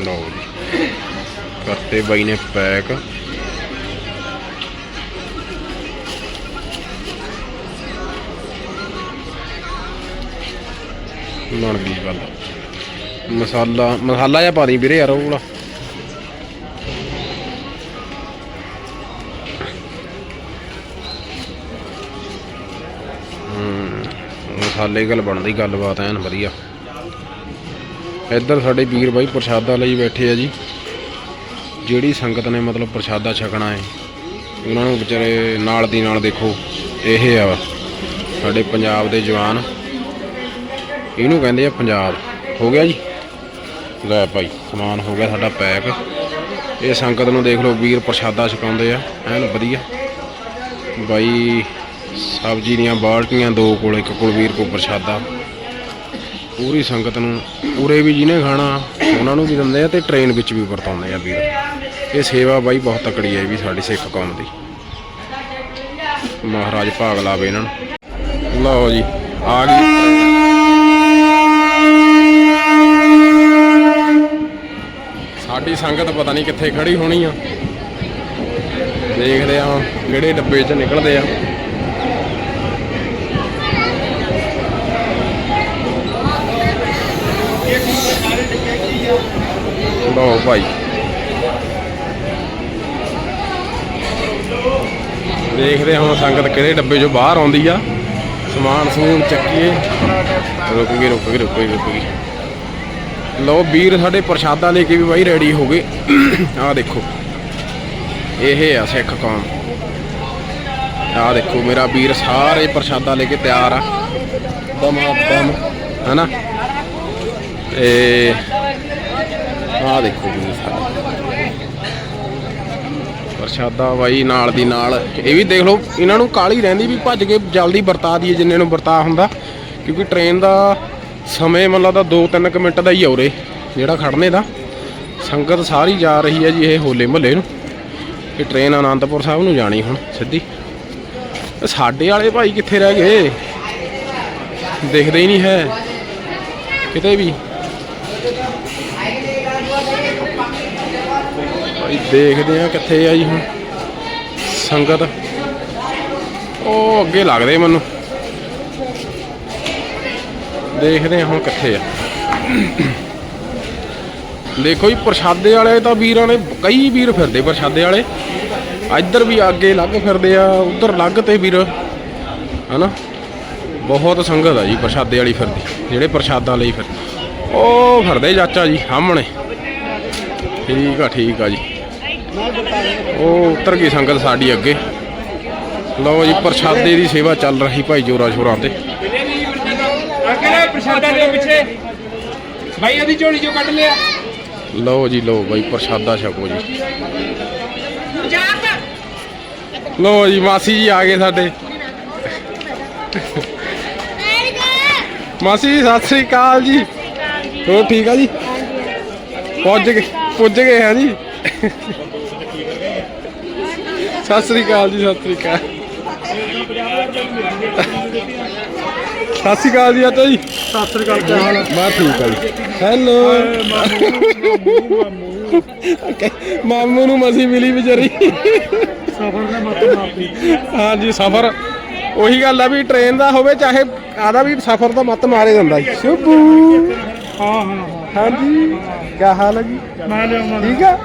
ਲਓ ਕਰਤੇ ਬਾਈ ਨੇ ਪੈਕ। ਬਣ ਗਈ ਗੱਲ। ਮਸਾਲਾ ਮਸਾਲਾ ਜਿਹਾ ਪਾ ਦੀ ਵੀਰੇ ਯਾਰ ਉਹ ਵਾਲਾ। ਮਸਾਲੇ ਗੱਲ ਬਣਦੀ, ਗੱਲਬਾਤ ਐਨ ਵਧੀਆ। ਇੱਧਰ ਸਾਡੇ ਵੀਰ ਬਾਈ ਪ੍ਰਸ਼ਾਦਾ ਲਈ ਬੈਠੇ ਆ ਜੀ। ਜਿਹੜੀ ਸੰਗਤ ਨੇ ਮਤਲਬ ਪ੍ਰਸ਼ਾਦਾ ਛਕਣਾ ਹੈ ਉਹਨਾਂ ਨੂੰ ਵਿਚਾਰੇ ਨਾਲ ਦੀ ਨਾਲ ਦੇਖੋ, ਇਹ ਆ ਸਾਡੇ ਪੰਜਾਬ ਦੇ ਜਵਾਨ। ਇਹਨੂੰ ਕਹਿੰਦੇ ਆ ਪੰਜਾਬ। ਹੋ ਗਿਆ ਜੀ? ਲੈ ਭਾਈ, ਸਮਾਨ ਹੋ ਗਿਆ ਸਾਡਾ ਪੈਕ। ਇਹ ਸੰਗਤ ਨੂੰ ਦੇਖ ਲਓ, ਵੀਰ ਪ੍ਰਸ਼ਾਦਾ ਛਕਾਉਂਦੇ ਆ। ਐਨ ਵਧੀਆ। ਬਾਈ, ਸਬਜ਼ੀ ਦੀਆਂ ਬਾਲਟੀਆਂ ਦੋ ਕੋਲ, ਇੱਕ ਕੋਲ ਵੀਰ ਕੋ ਪ੍ਰਸ਼ਾਦਾ। ਪੂਰੀ ਸੰਗਤ ਨੂੰ ਉਰੇ ਵੀ ਜਿਹਨੇ ਖਾਣਾ, ਉਹਨਾਂ ਨੂੰ ਵੀ ਦਿੰਦੇ ਆ ਤੇ ਟ੍ਰੇਨ ਵਿੱਚ ਵੀ ਵਰਤਾਉਂਦੇ ਆ ਵੀਰ। ਇਹ ਸੇਵਾ ਬਾਈ ਬਹੁਤ ਤਕੜੀ ਹੈ ਵੀ ਸਾਡੀ ਸਿੱਖ ਕੌਮ ਦੀ। ਮਹਾਰਾਜ ਭਾਗ ਲਾਵੇ ਇਹਨਾਂ ਨੂੰ। ਲਓ ਜੀ, ਆ ਗਈ। ਸਾਡੀ ਸੰਗਤ ਪਤਾ ਨਹੀਂ ਕਿੱਥੇ ਖੜੀ ਹੋਣੀ ਆ। ਦੇਖਦੇ ਆ ਕਿਹੜੇ ਡੱਬੇ 'ਚ ਨਿਕਲਦੇ ਆ। ਲਓ ਭਾਈ। ਦੇਖਦੇ ਹਾਂ ਹੁਣ ਸੰਗਤ ਕਿਹੜੇ ਡੱਬੇ 'ਚੋਂ ਬਾਹਰ ਆਉਂਦੀ ਆ। ਸਮਾਨ ਸਮੂਨ ਚੱਕੀਏ। ਰੁਕ ਗਏ ਰੁਕ ਗਏ ਰੁਕ ਗਏ ਰੁਕ ਗਏ ਲਓ ਵੀਰ ਸਾਡੇ ਪ੍ਰਸ਼ਾਦਾ ਲੈ ਕੇ ਵੀ ਬਾਈ ਰੈਡੀ ਹੋ ਗਏ। ਆਹ ਦੇਖੋ। ਇਹ ਆ ਸਿੱਖ ਕੌਮ। ਆਹ ਦੇਖੋ ਮੇਰਾ ਵੀਰ ਸਾਰੇ ਪ੍ਰਸ਼ਾਦਾ ਲੈ ਕੇ ਤਿਆਰ ਆ। ਦਮ ਦਮ। ਹਨਾ? ਤੇ ਆਹ ਦੇਖੋ ਵੀਰ ਸਾਡਾ। ਪ੍ਰਸ਼ਾਦਾ ਬਾਈ ਨਾਲ ਦੀ ਨਾਲ। ਇਹ ਵੀ ਦੇਖ ਲਓ, ਇਹਨਾਂ ਨੂੰ ਕਾਲੀ ਰਹਿੰਦੀ ਵੀ ਭੱਜ ਕੇ ਜਲਦੀ ਵਰਤਾ ਦਈਏ, ਜਿੰਨੇ ਨੂੰ ਵਰਤਾ ਹੁੰਦਾ। ਕਿਉਂਕਿ ਟ੍ਰੇਨ ਦਾ ਸਮੇਂ ਮਤਲਬ ਲੱਗਦਾ 2-3 ਮਿੰਟ ਦਾ ਹੀ ਆ ਉਰੇ, ਜਿਹੜਾ ਖੜਨੇ ਦਾ। ਸੰਗਤ ਸਾਰੀ ਜਾ ਰਹੀ ਹੈ ਜੀ ਇਹ ਹੋਲੇ ਮਹੱਲੇ ਨੂੰ। ਇਹ ਟ੍ਰੇਨ ਆਨੰਦਪੁਰ ਸਾਹਿਬ ਨੂੰ ਜਾਣੀ ਹੁਣ ਸਿੱਧੀ। ਸਾਡੇ ਵਾਲੇ ਭਾਈ ਕਿੱਥੇ ਰਹਿ ਗਏ? ਦੇਖਦੇ ਹੀ ਨਹੀਂ ਹੈ। ਕਿਤੇ ਵੀ। ਭਾਈ ਦੇਖਦੇ ਆ ਕਿੱਥੇ ਆ ਜੀ ਹੁਣ। ਸੰਗਤ। ਉਹ ਅੱਗੇ ਲੱਗਦੇ ਮੈਨੂੰ। ਦੇਖਦੇ ਹਾਂ ਹੁਣ ਕਿੱਥੇ ਆ। ਦੇਖੋ ਜੀ, ਪ੍ਰਸ਼ਾਦੇ ਵਾਲੇ ਤਾਂ ਵੀਰਾਂ ਨੇ, ਕਈ ਵੀਰ ਫਿਰਦੇ ਪ੍ਰਸ਼ਾਦੇ ਵਾਲੇ। ਇੱਧਰ ਵੀ ਅੱਗੇ ਲੱਗ ਫਿਰਦੇ ਆ, ਉੱਧਰ ਲੱਗ ਤੇ ਵੀਰ, ਹਨਾ? ਬਹੁਤ ਸੰਗਤ ਆ ਜੀ ਪ੍ਰਸ਼ਾਦੇ ਵਾਲੀ ਫਿਰਦੀ, ਜਿਹੜੇ ਪ੍ਰਸ਼ਾਦਾ ਲਈ ਫਿਰ ਉਹ ਫਿਰਦੇ ਚਾਚਾ ਜੀ, ਸਾਹਮਣੇ। ਠੀਕ ਆ ਠੀਕ ਆ ਜੀ। ਉਹ ਉੱਤਰ ਗਈ ਸੰਗਤ ਸਾਡੀ ਅੱਗੇ। ਲਓ ਜੀ, ਪ੍ਰਸ਼ਾਦੇ ਦੀ ਸੇਵਾ ਚੱਲ ਰਹੀ ਭਾਈ ਜੋਰਾ ਸ਼ੋਰਾਂ ਤੇ। ਅਗਲੇ ਪ੍ਰਸ਼ਾਦਾ ਦੇ ਪਿੱਛੇ। ਭਾਈ ਉਹਦੀ ਝੋਲੀ ਚੋਂ ਕੱਢ ਲਿਆ। ਲਓ ਜੀ, ਲਓ ਬਾਈ, ਪ੍ਰਸ਼ਾਦਾ ਛਕੋ ਜੀ। ਲਓ ਜੀ, ਮਾਸੀ ਜੀ ਆ ਗਏ ਸਾਡੇ। ਮਾਸੀ ਜੀ, ਸਤਿ ਸ੍ਰੀ ਅਕਾਲ ਜੀ। ਹੋਰ ਠੀਕ ਆ ਜੀ? ਪੁੱਜ ਗਏ ਪੁੱਜ ਗਏ ਹੈ ਜੀ। ਸਤਿ ਸ੍ਰੀ ਅਕਾਲ ਜੀ, ਸਤਿ ਸ੍ਰੀ ਅਕਾਲ। ਸਤਿ ਸ੍ਰੀ ਅਕਾਲ ਜੀ ਆਟਾ ਜੀ। ਸਤਿ ਸ੍ਰੀ ਅਕਾਲ ਕੀ ਹਾਲ ਹੈ ਮੈਂ ਠੀਕ ਆ ਜੀ। ਹੈਲੋ। ਮਾਮੂ ਨੂੰ ਮਸੀ ਮਿਲੀ ਵਿਚਾਰੀ। ਸਫਰ ਨੇ ਮੱਤ ਮਾਰਦੀ ਹਾਂਜੀ ਸਫ਼ਰ। ਉਹੀ ਗੱਲ ਆ ਵੀ ਟ੍ਰੇਨ ਦਾ ਹੋਵੇ ਚਾਹੇ ਆਦਾ ਵੀ ਸਫ਼ਰ ਦਾ ਮੱਤ ਮਾਰੇ ਜਾਂਦਾ ਜੀ। ਸ਼ੁਭੂ। ਹਾਂ ਹਾਂ ਹਾਂ। ਹਾਂਜੀ ਕੀ ਹਾਲ ਹੈ ਜੀ? ਮੈਂ ਲਿਆਉਣਾ ਠੀਕ ਆ?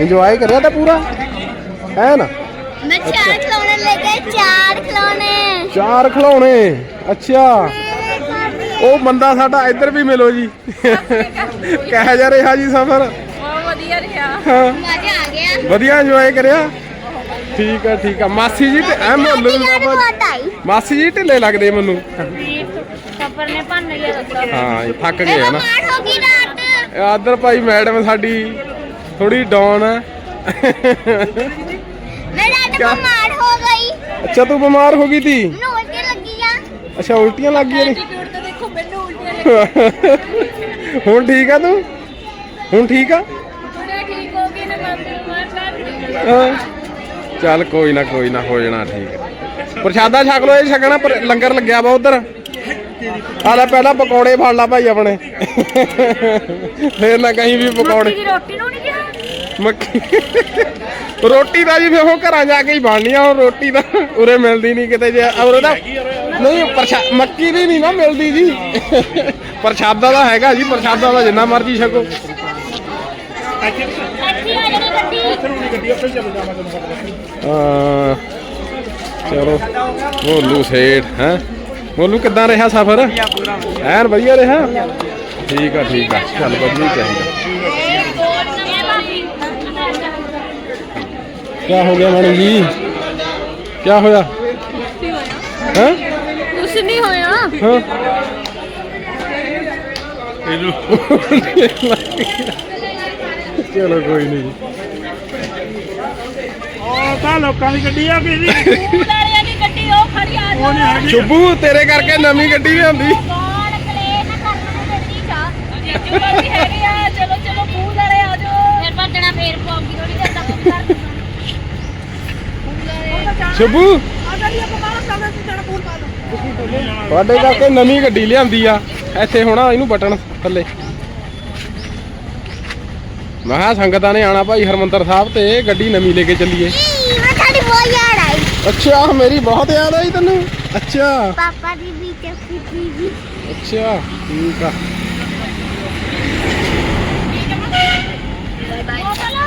ਇੰਜੋਏ ਕਰਿਆ ਤਾਂ ਪੂਰਾ। ਹੈ ਨਾ? ਮੈਂ ਚਾਰ ਖਿਲੌਣੇ ਲੈ ਕੇ ਚਾਰ ਖਿਲੌਣੇ ਚਾਰ ਖਿਡੌਣੇ ਅੱਛਾ। ਉਹ ਬੰਦਾ ਸਾਡਾ ਇੱਧਰ ਵੀ ਮਿਲੋ ਜੀ। ਕਹਿ ਜਾ ਰਿਹਾ ਜੀ ਸਫਰ। ਬਹੁਤ ਵਧੀਆ ਰਿਹਾ। ਹਾਂ। ਮਜ਼ਾ ਆ ਗਿਆ। ਵਧੀਆ ਇੰਜੋਏ ਕਰਿਆ। ਠੀਕ ਆ ਠੀਕ ਆ। ਮਾਸੀ ਜੀ ਤੇ ਐ ਮੁੱਲ ਮਾਸੀ ਜੀ ਢਿੱਲੇ ਲੱਗਦੇ ਮੈਨੂੰ। ਸਫਰ ਨੇ ਭੰਨ ਗਿਆ ਦੱਸੋ ਹਾਂ ਇਹ ਥੱਕ ਗਏ ਨਾ। ਮਾਰ ਹੋ ਗਈ ਰਾਤ। ਆਦਰ ਭਾਈ ਮੈਡਮ ਸਾਡੀ ਥੋੜੀ ਡਾਊਨ ਹੈ ਕਿਆ? ਬਿਮਾਰ ਹੋ ਗਈ। ਅੱਛਾ ਤੂੰ ਬਿਮਾਰ ਹੋ ਗਈ ਤੀ? ਮੈਨੂੰ ਉਲਟੀ ਲੱਗੀ ਆ ਅੱਛਾ ਉਲਟੀਆਂ ਲੱਗ ਗਈਆਂ ਨੇ? ਐਟੀਟਿਊਡ ਤੇ ਦੇਖੋ ਮੈਨੂੰ ਉਲਟੀਆਂ ਹੁਣ ਠੀਕ ਆ ਤੂੰ? ਹੁਣ ਠੀਕ ਆ? ਲੱਗੀਆਂ ਠੀਕ ਹੋ ਗਈ ਨੇ ਮੈਂ ਬਿਮਾਰ ਕਰ ਹਾਂ। ਚੱਲ ਕੋਈ ਨਾ ਕੋਈ ਨਾ ਹੋ ਜਾਣਾ ਠੀਕ। ਪ੍ਰਸ਼ਾਦਾ ਛਕ ਲੋ ਇਹ ਛਕਣਾ ਪਰ ਲੰਗਰ ਲੱਗਿਆ ਵਾ ਉਧਰ। ਆ ਲੈ ਪਹਿਲਾਂ ਪਕੌੜੇ ਫੜ ਲਾ ਭਾਈ ਆਪਣੇ। ਫੇਰ ਨਾ ਕਹੀਂ ਵੀ ਪਕੌੜੇ ਰੋਟੀ ਨੂੰ ਨਹੀਂ ਕਿਹਾ? ਮੱਕੀ ਰੋਟੀ ਦਾ ਜੀ ਫੇ ਉਹ ਘਰਾਂ ਜਾ ਕੇ ਹੀ ਬਣਨੀ ਆ ਹੁਣ ਰੋਟੀ ਤਾਂ ਉਰੇ ਮਿਲਦੀ ਨਹੀਂ ਕਿਤੇ ਜੇ। ਉਰੇ ਦਾ ਨਹੀਂ, ਪ੍ਰਸ਼ਾ ਮੱਕੀ ਦੀ ਨਹੀਂ ਨਾ ਮਿਲਦੀ ਜੀ। ਪ੍ਰਸ਼ਾਦਾ ਦਾ ਹੈਗਾ ਜੀ, ਪ੍ਰਸ਼ਾਦਾ ਦਾ ਜਿੰਨਾ ਮਰਜ਼ੀ ਛਕੋ। ਚਲੋ, ਮੋਲੂ ਸੇਠ, ਹੈ? ਮੋਲੂ ਕਿੱਦਾਂ ਰਿਹਾ ਸਫ਼ਰ? ਐਨ ਵਧੀਆ ਰਿਹਾ? ਠੀਕ ਆ ਠੀਕ ਆ। ਚੱਲ ਵਧੀਆ ਚਾਹੀਦਾ। ਕੀ ਹੋ ਗਿਆ ਮੈਡਮ ਜੀ? ਕੀ ਹੋਇਆ? ਹੈ? ਕੁਛ ਨਹੀਂ ਹੋਇਆ। ਹਾਂ। ਚਲੋ ਕੋਈ ਨਹੀਂ। ਜੀ ਉਹ ਤਾਂ ਲੋਕਾਂ ਦੀ ਗੱਡੀ ਆ ਕਿਹਦੀ ਵਾਲਿਆਂ ਦੀ ਗੱਡੀ ਉਹ ਖੜੀ ਆ ਉਹ ਨਹੀਂ ਹੈਗੀ। ਸ਼ੁਭੂ ਤੇਰੇ ਕਰਕੇ ਨਵੀਂ ਗੱਡੀ ਵੀ ਆਉਂਦੀ। ਕੌਣ ਕਲੇਨ ਕਰਨ ਗੱਡੀ ਚਾ। ਜੀਜੂ ਬਾਜੀ ਹੈਗੇ ਆ ਚਲੋ ਚਲੋ ਪੂਲ ਵਾਲੇ ਆ ਜਾਓ। ਫਿਰ ਭੱਜਣਾ ਫੇਰ ਪੌਂਗੀ ਥੋੜੀ ਜਿਹਾ ਤੱਕ ਕਰ ਸ਼ੁਭੂ? ਆ ਗੱਡੀ ਆਪਾਂ ਬਾਹਰ ਚੱਲਦੇ ਸੀ ਜਣਾ ਪੂਲ ਪਾ ਦੋ ਤੁਹਾਡੇ ਕਰਕੇ ਨਵੀਂ ਗੱਡੀ ਲਿਆਂਦੀ ਆ। ਇੱਥੇ ਹੋਣਾ ਇਹਨੂੰ ਬਟਨ ਥੱਲੇ। ਮੈਂ ਕਿਹਾ ਸੰਗਤਾਂ ਨੇ ਆਣਾ ਭਾਈ ਹਰਮੰਦਰ ਸਾਹਿਬ ਤੇ ਗੱਡੀ ਨਵੀਂ ਲੈ ਕੇ ਚੱਲੀਏ। ਮੈਂ ਤੁਹਾਡੀ ਬਹੁਤ ਯਾਦ ਆਈ। ਅੱਛਾ ਮੇਰੀ ਬਹੁਤ ਯਾਦ ਆਈ ਤੈਨੂੰ। ਅੱਛਾ। ਪਾਪਾ ਦੀ ਵੀ ਚੱਕੀ ਜੀ। ਅੱਛਾ ਠੀਕ ਆ।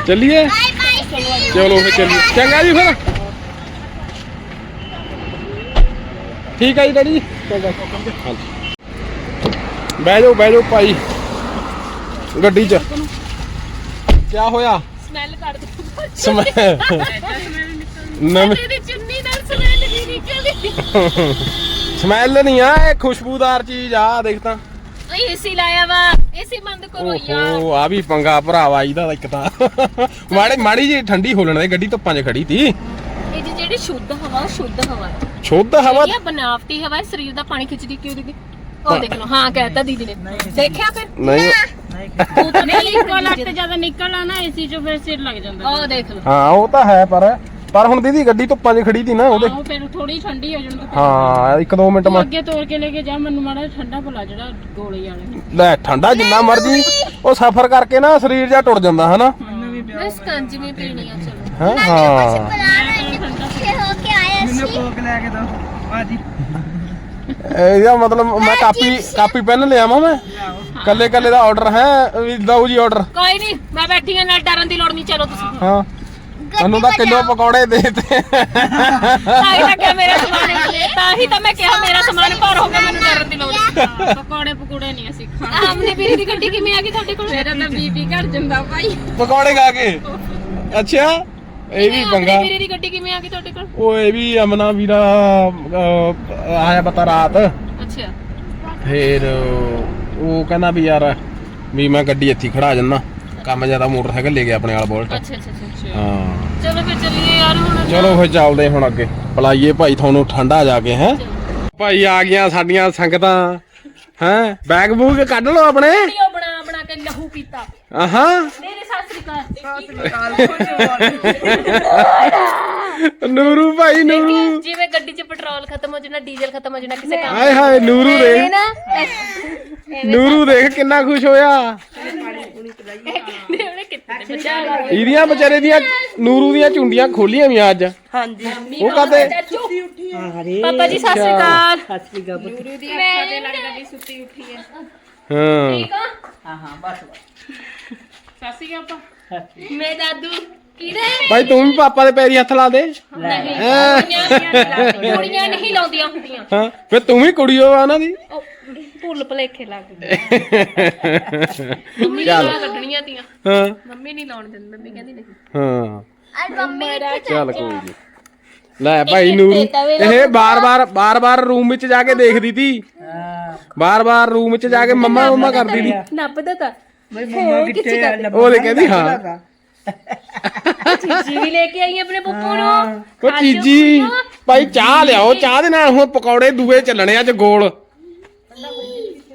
ਚੱਲੀਏ? ਬਾਏ ਬਾਏ ਚਲੋ ਫਿਰ ਚੱਲੀਏ। ਚੰਗਾ ਜੀ ਫਿਰ। ਠੀਕ ਆ ਜੀ ਡੈਡੀ ਹਾਂਜੀ। ਬਹਿ ਜਾਓ ਬਹਿ ਜਾਓ ਭਾਈ। ਗੱਡੀ 'ਚ। ਕੀ ਹੋਇਆ? ਸਮੈਲ ਕੱਢ ਦੇ ਨਵੀਂ ਤੇਰੀ ਚੁੰਨੀ ਨਾਲ ਸਮੈਲ ਜੀ ਨਿਕਲੀ ਸਮੈਲ ਨਹੀਂ ਆ ਇਹ ਖੁਸ਼ਬੂਦਾਰ ਚੀਜ਼ ਆ ਦੇਖ ਤਾਂ। ਓਏ ਏਸੀ ਲਾਇਆ ਵਾ। ਏਸੀ ਬੰਦ ਕਰੋ ਯਾਰ। ਓਹੋ ਆ ਵੀ ਪੰਗਾ ਭਰਾਵਾ ਇਹਦਾ ਇੱਕ ਤਾਂ। ਮਾੜੀ ਮਾੜੀ ਜੀ ਠੰਡੀ ਹੋ ਲੈਣ ਦੇ ਗੱਡੀ ਧੁੱਪਾਂ 'ਚ ਖੜੀ ਤੀ। ਜਿਹੜੀ ਸ਼ੁੱਧ ਹਵਾ ਉਹ ਸ਼ੁੱਧ ਹਵਾ। ਹੈ। ਸ਼ੁੱਧ ਹਵਾ ਇਹ ਬਨਾਵਟੀ ਹਵਾ ਹੈ, ਸਰੀਰ ਦਾ ਪਾਣੀ ਖਿੱਚਦੀ ਕਿਉਂ ਦੀ ਉਹ ਦੇਖ ਲਓ ਹਾਂ ਕਹਿਤਾ ਦੀਦੀ ਨੇ। ਦੇਖਿਆ ਫਿਰ? ਨਹੀਂ। ਤੂੰ ਤਾਂ ਨਹੀਂ ਇੱਕੋ ਲੱਟ ਜ਼ਿਆਦਾ ਨਿਕਲਣਾ ਨਾ ਏਸੀ ਚੋਂ ਫਿਰ ਸਿਰ ਲੱਗ ਜਾਂਦਾ। ਉਹ ਦੇਖ ਲਓ। ਹਾਂ ਉਹ ਤਾਂ ਹੈ ਪਰ ਪਰ ਹੁਣ ਦੀਦੀ ਗੱਡੀ ਧੁੱਪਾਂ 'ਚ ਖੜੀ ਤੀ ਨਾ ਉਹਦੇ। ਆਹੋ ਫਿਰ ਥੋੜੀ ਠੰਡੀ ਹੋ ਜਾਂਦੀ ਹਾਂ ਇੱਕ ਦੋ ਮਿੰਟ ਤੂੰ ਮੈਂ ਅੱਗੇ ਤੋੜ ਕੇ ਲੈ ਕੇ ਜਾ ਮੈਨੂੰ ਮਾੜਾ ਜਿਹਾ ਠੰਡਾ ਭਲਾ ਜਿਹੜਾ ਗੋਲੀ ਵਾਲੇ। ਲੈ ਠੰਡਾ ਜਿੰਨਾ ਮਰਜ਼ੀ ਉਹ ਸਫ਼ਰ ਕਰਕੇ ਨਾ ਸਰੀਰ ਜਾਂ ਟੁੱਟ ਜਾਂਦਾ ਹਨਾ? ਮੈਂ ਸਕੰਜਵੀ ਪੀਣੀ ਆ ਚਲੋ। ਹਾਂ? ਹੋ। ਕੇ ਇਹਦਾ ਮਤਲਬ ਮੈਂ ਕਾਪੀ ਕਾਪੀ ਪੈਨ ਲਿਆਵਾਂ ਮੈਂ? ਕੱਲੇ ਕੱਲੇ ਦਾ ਆਰਡਰ ਹੈ ਵੀ ਦਊ ਜੀ ਆਰਡਰ ਕੋਈ ਨਹੀਂ ਮੈਂ ਬੈਠੀ ਆ ਨਾਲ ਡਰਨ ਦੀ ਲੋੜ ਨਹੀਂ ਚਲੋ ਤੁਸੀਂ। ਹਾਂ। ਤੁਹਾਨੂੰ ਤਾਂ ਕਿਲੋ ਪਕੌੜੇ ਦੇ ਤੇ ਤਾਂ ਹੀ ਤਾਂ ਕਿਹਾ ਮੇਰਾ ਸਮਾਨ ਤਾਂ ਹੀ ਤਾਂ ਮੈਂ ਕਿਹਾ ਮੇਰਾ ਸਮਾਨ ਭਰ ਹੋ ਗਿਆ ਮੈਨੂੰ ਡਰਨ ਦੀ ਲੋੜ ਨਹੀਂ ਪਕੌੜੇ ਪਕੌੜੇ ਨਹੀਂ ਅਸੀਂ ਖਾਂਦੇ ਆਮਨੇ ਵੀਰੇ ਦੀ ਗੱਡੀ ਕਿਵੇਂ ਆ ਗਈ ਤੁਹਾਡੇ ਕੋਲ? ਮੇਰਾ ਤਾਂ ਬੀਪੀ ਘਟ ਜਾਂਦਾ ਭਾਈ। ਪਕੌੜੇ ਖਾ ਕੇ। ਅੱਛਾ। ਇਹ ਵੀ ਪੰਗਾ। ਵੀਰੇ ਦੀ ਗੱਡੀ ਕਿਵੇਂ ਆ ਗਈ ਤੁਹਾਡੇ ਕੋਲ? ਉਹ ਇਹ ਵੀ ਅਮਨਾ ਵੀਰਾ ਅਹ, ਆਇਆ ਪਤਾ ਰਾਤ। ਅੱਛਾ। ਫੇਰ ਉਹ ਕਹਿੰਦਾ ਵੀ ਯਾਰ ਵੀ ਮੈਂ ਗੱਡੀ ਇੱਥੇ ਹੀ ਖੜਾ ਜੰਨਾ ਕੰਮ ਜ਼ਿਆਦਾ ਮੋਟਰਸਾਈਕਲ ਲੈ ਗਿਆ ਆਪਣੇ ਵਾਲਾ ਬੋਲਟ। ਅੱਛਾ ਅੱਛਾ ਅੱਛਾ ਹਾਂ। ਚਲੋ ਫਿਰ ਚੱਲੀਏ ਯਾਰ ਹੁਣ ਚਲੋ ਫਿਰ ਚੱਲਦੇ ਹੁਣ ਅੱਗੇ। ਪਲਾਈਏ ਭਾਈ ਤੁਹਾਨੂੰ ਠੰਡਾ ਜਾ ਕੇ ਹੈ? ਭਾਈ ਆ ਗਈਆਂ ਸਾਡੀਆਂ ਸੰਗਤਾਂ ਹੈ? ਬੈਗ ਬੂਗ ਕੱਢ ਲਓ ਆਪਣੇ। ਵੀਡੀਓ ਬਣਾ ਬਣਾ ਕੇ ਲਹੂ ਪੀਤਾ। ਆਹਾਂ। ਸਤਿ ਸ੍ਰੀ ਅਕਾਲ ਨੂਰੂ ਭਾਈ ਨੂਰੂ। ਜਿਵੇਂ ਗੱਡੀ 'ਚ ਪੈਟਰੋਲ ਖਤਮ ਹੋ ਜਾਣਾ ਡੀਜ਼ਲ ਖਤਮ ਹੋ ਜਾਣਾ ਕਿਸੇ ਕੰਮ ਆਏ ਹਾਏ ਨੂਰੂ ਐਵੇਂ ਨੂਰੂ ਦੇਖ ਕਿੰਨਾ ਖੁਸ਼ ਹੋਇਆ। ਕਹਿੰਦੇ ਤੇ ਇਹਦੀਆਂ ਵਿਚਾਰੇ ਦੀਆਂ ਨੂਰੂ ਦੀਆਂ ਚੁੰਡੀਆਂ ਖੋਲੀਆਂ ਵੀ ਅੱਜ। ਹਾਂਜੀ। ਉਹ ਕਹਤੇ? ਪਾਪਾ ਜੀ ਸਤਿ ਸ੍ਰੀ ਅਕਾਲ। ਹਾਂ। ਸਾਸੀ ਆਪਾਂ ਮੈਂ ਦਾਦੂ ਕਿਹਦੇ ਭਾਈ ਤੂੰ ਵੀ ਪਾਪਾ ਦੇ ਪੈਰੀ ਹੱਥ ਲਾ ਦੇ। ਨਹੀਂ ਹੈਂ? ਕੁੜੀਆਂ ਨਹੀਂ ਲਾਉਂਦੀਆਂ ਹੁੰਦੀਆਂ। ਹਾਂ ਫਿਰ ਤੂੰ ਵੀ ਕੁੜੀ ਹੋ ਉਹਨਾਂ ਦੀ। ਉਹ ਭੁੱਲ ਭਲੇਖੇ ਲੱਗਦੇ ਮੰਮੀ ਚੱਲ। ਨੇ ਕੱਢਣੀਆਂ ਤੀਆਂ। ਹਾਂ। ਮੰਮੀ ਨਹੀਂ ਲਾਉਣ ਦਿੰਦੀ ਮੰਮੀ ਕਹਿੰਦੀ ਨਹੀਂ। ਹਾਂ। ਅੱਜ ਮੰਮੀ ਕਿੱਥੇ ਚੱਲ ਕੋਈ ਨਹੀਂ। ਲੈ ਭਾਈ ਨੂਰੂ ਇਹ ਬਾਰ-ਬਾਰ ਬਾਰ-ਬਾਰ ਰੂਮ ਵਿੱਚ ਜਾ ਕੇ ਦੇਖਦੀ ਤੀ। ਬਾਰ-ਬਾਰ ਰੂਮ ਵਿੱਚ ਜਾ ਕੇ ਮੰਮਾ ਮੰਮਾ ਕਰਦੀ ਤੀ। ਨੱਪਦਾ ਤਾਂ। ਬਈ ਮੰਮਾ ਕਿੱਥੇ ਆ? ਉਹ ਤੇ ਕਹਿੰਦੀ ਹਾਂ। ਚੀਜੀ ਵੀ ਲੈ ਕੇ ਆਈ ਆਪਣੇ ਪੱਪੂ ਨੂੰ? ਉਹ ਚੀਜੀ। ਭਾਈ ਚਾਹ ਲਿਆਓ ਚਾਹ ਦੇ ਨਾਲ ਹੁਣ ਪਕੌੜੇ ਦੂਏ ਚੱਲਣੇ ਅੱਜ ਗੋਲ।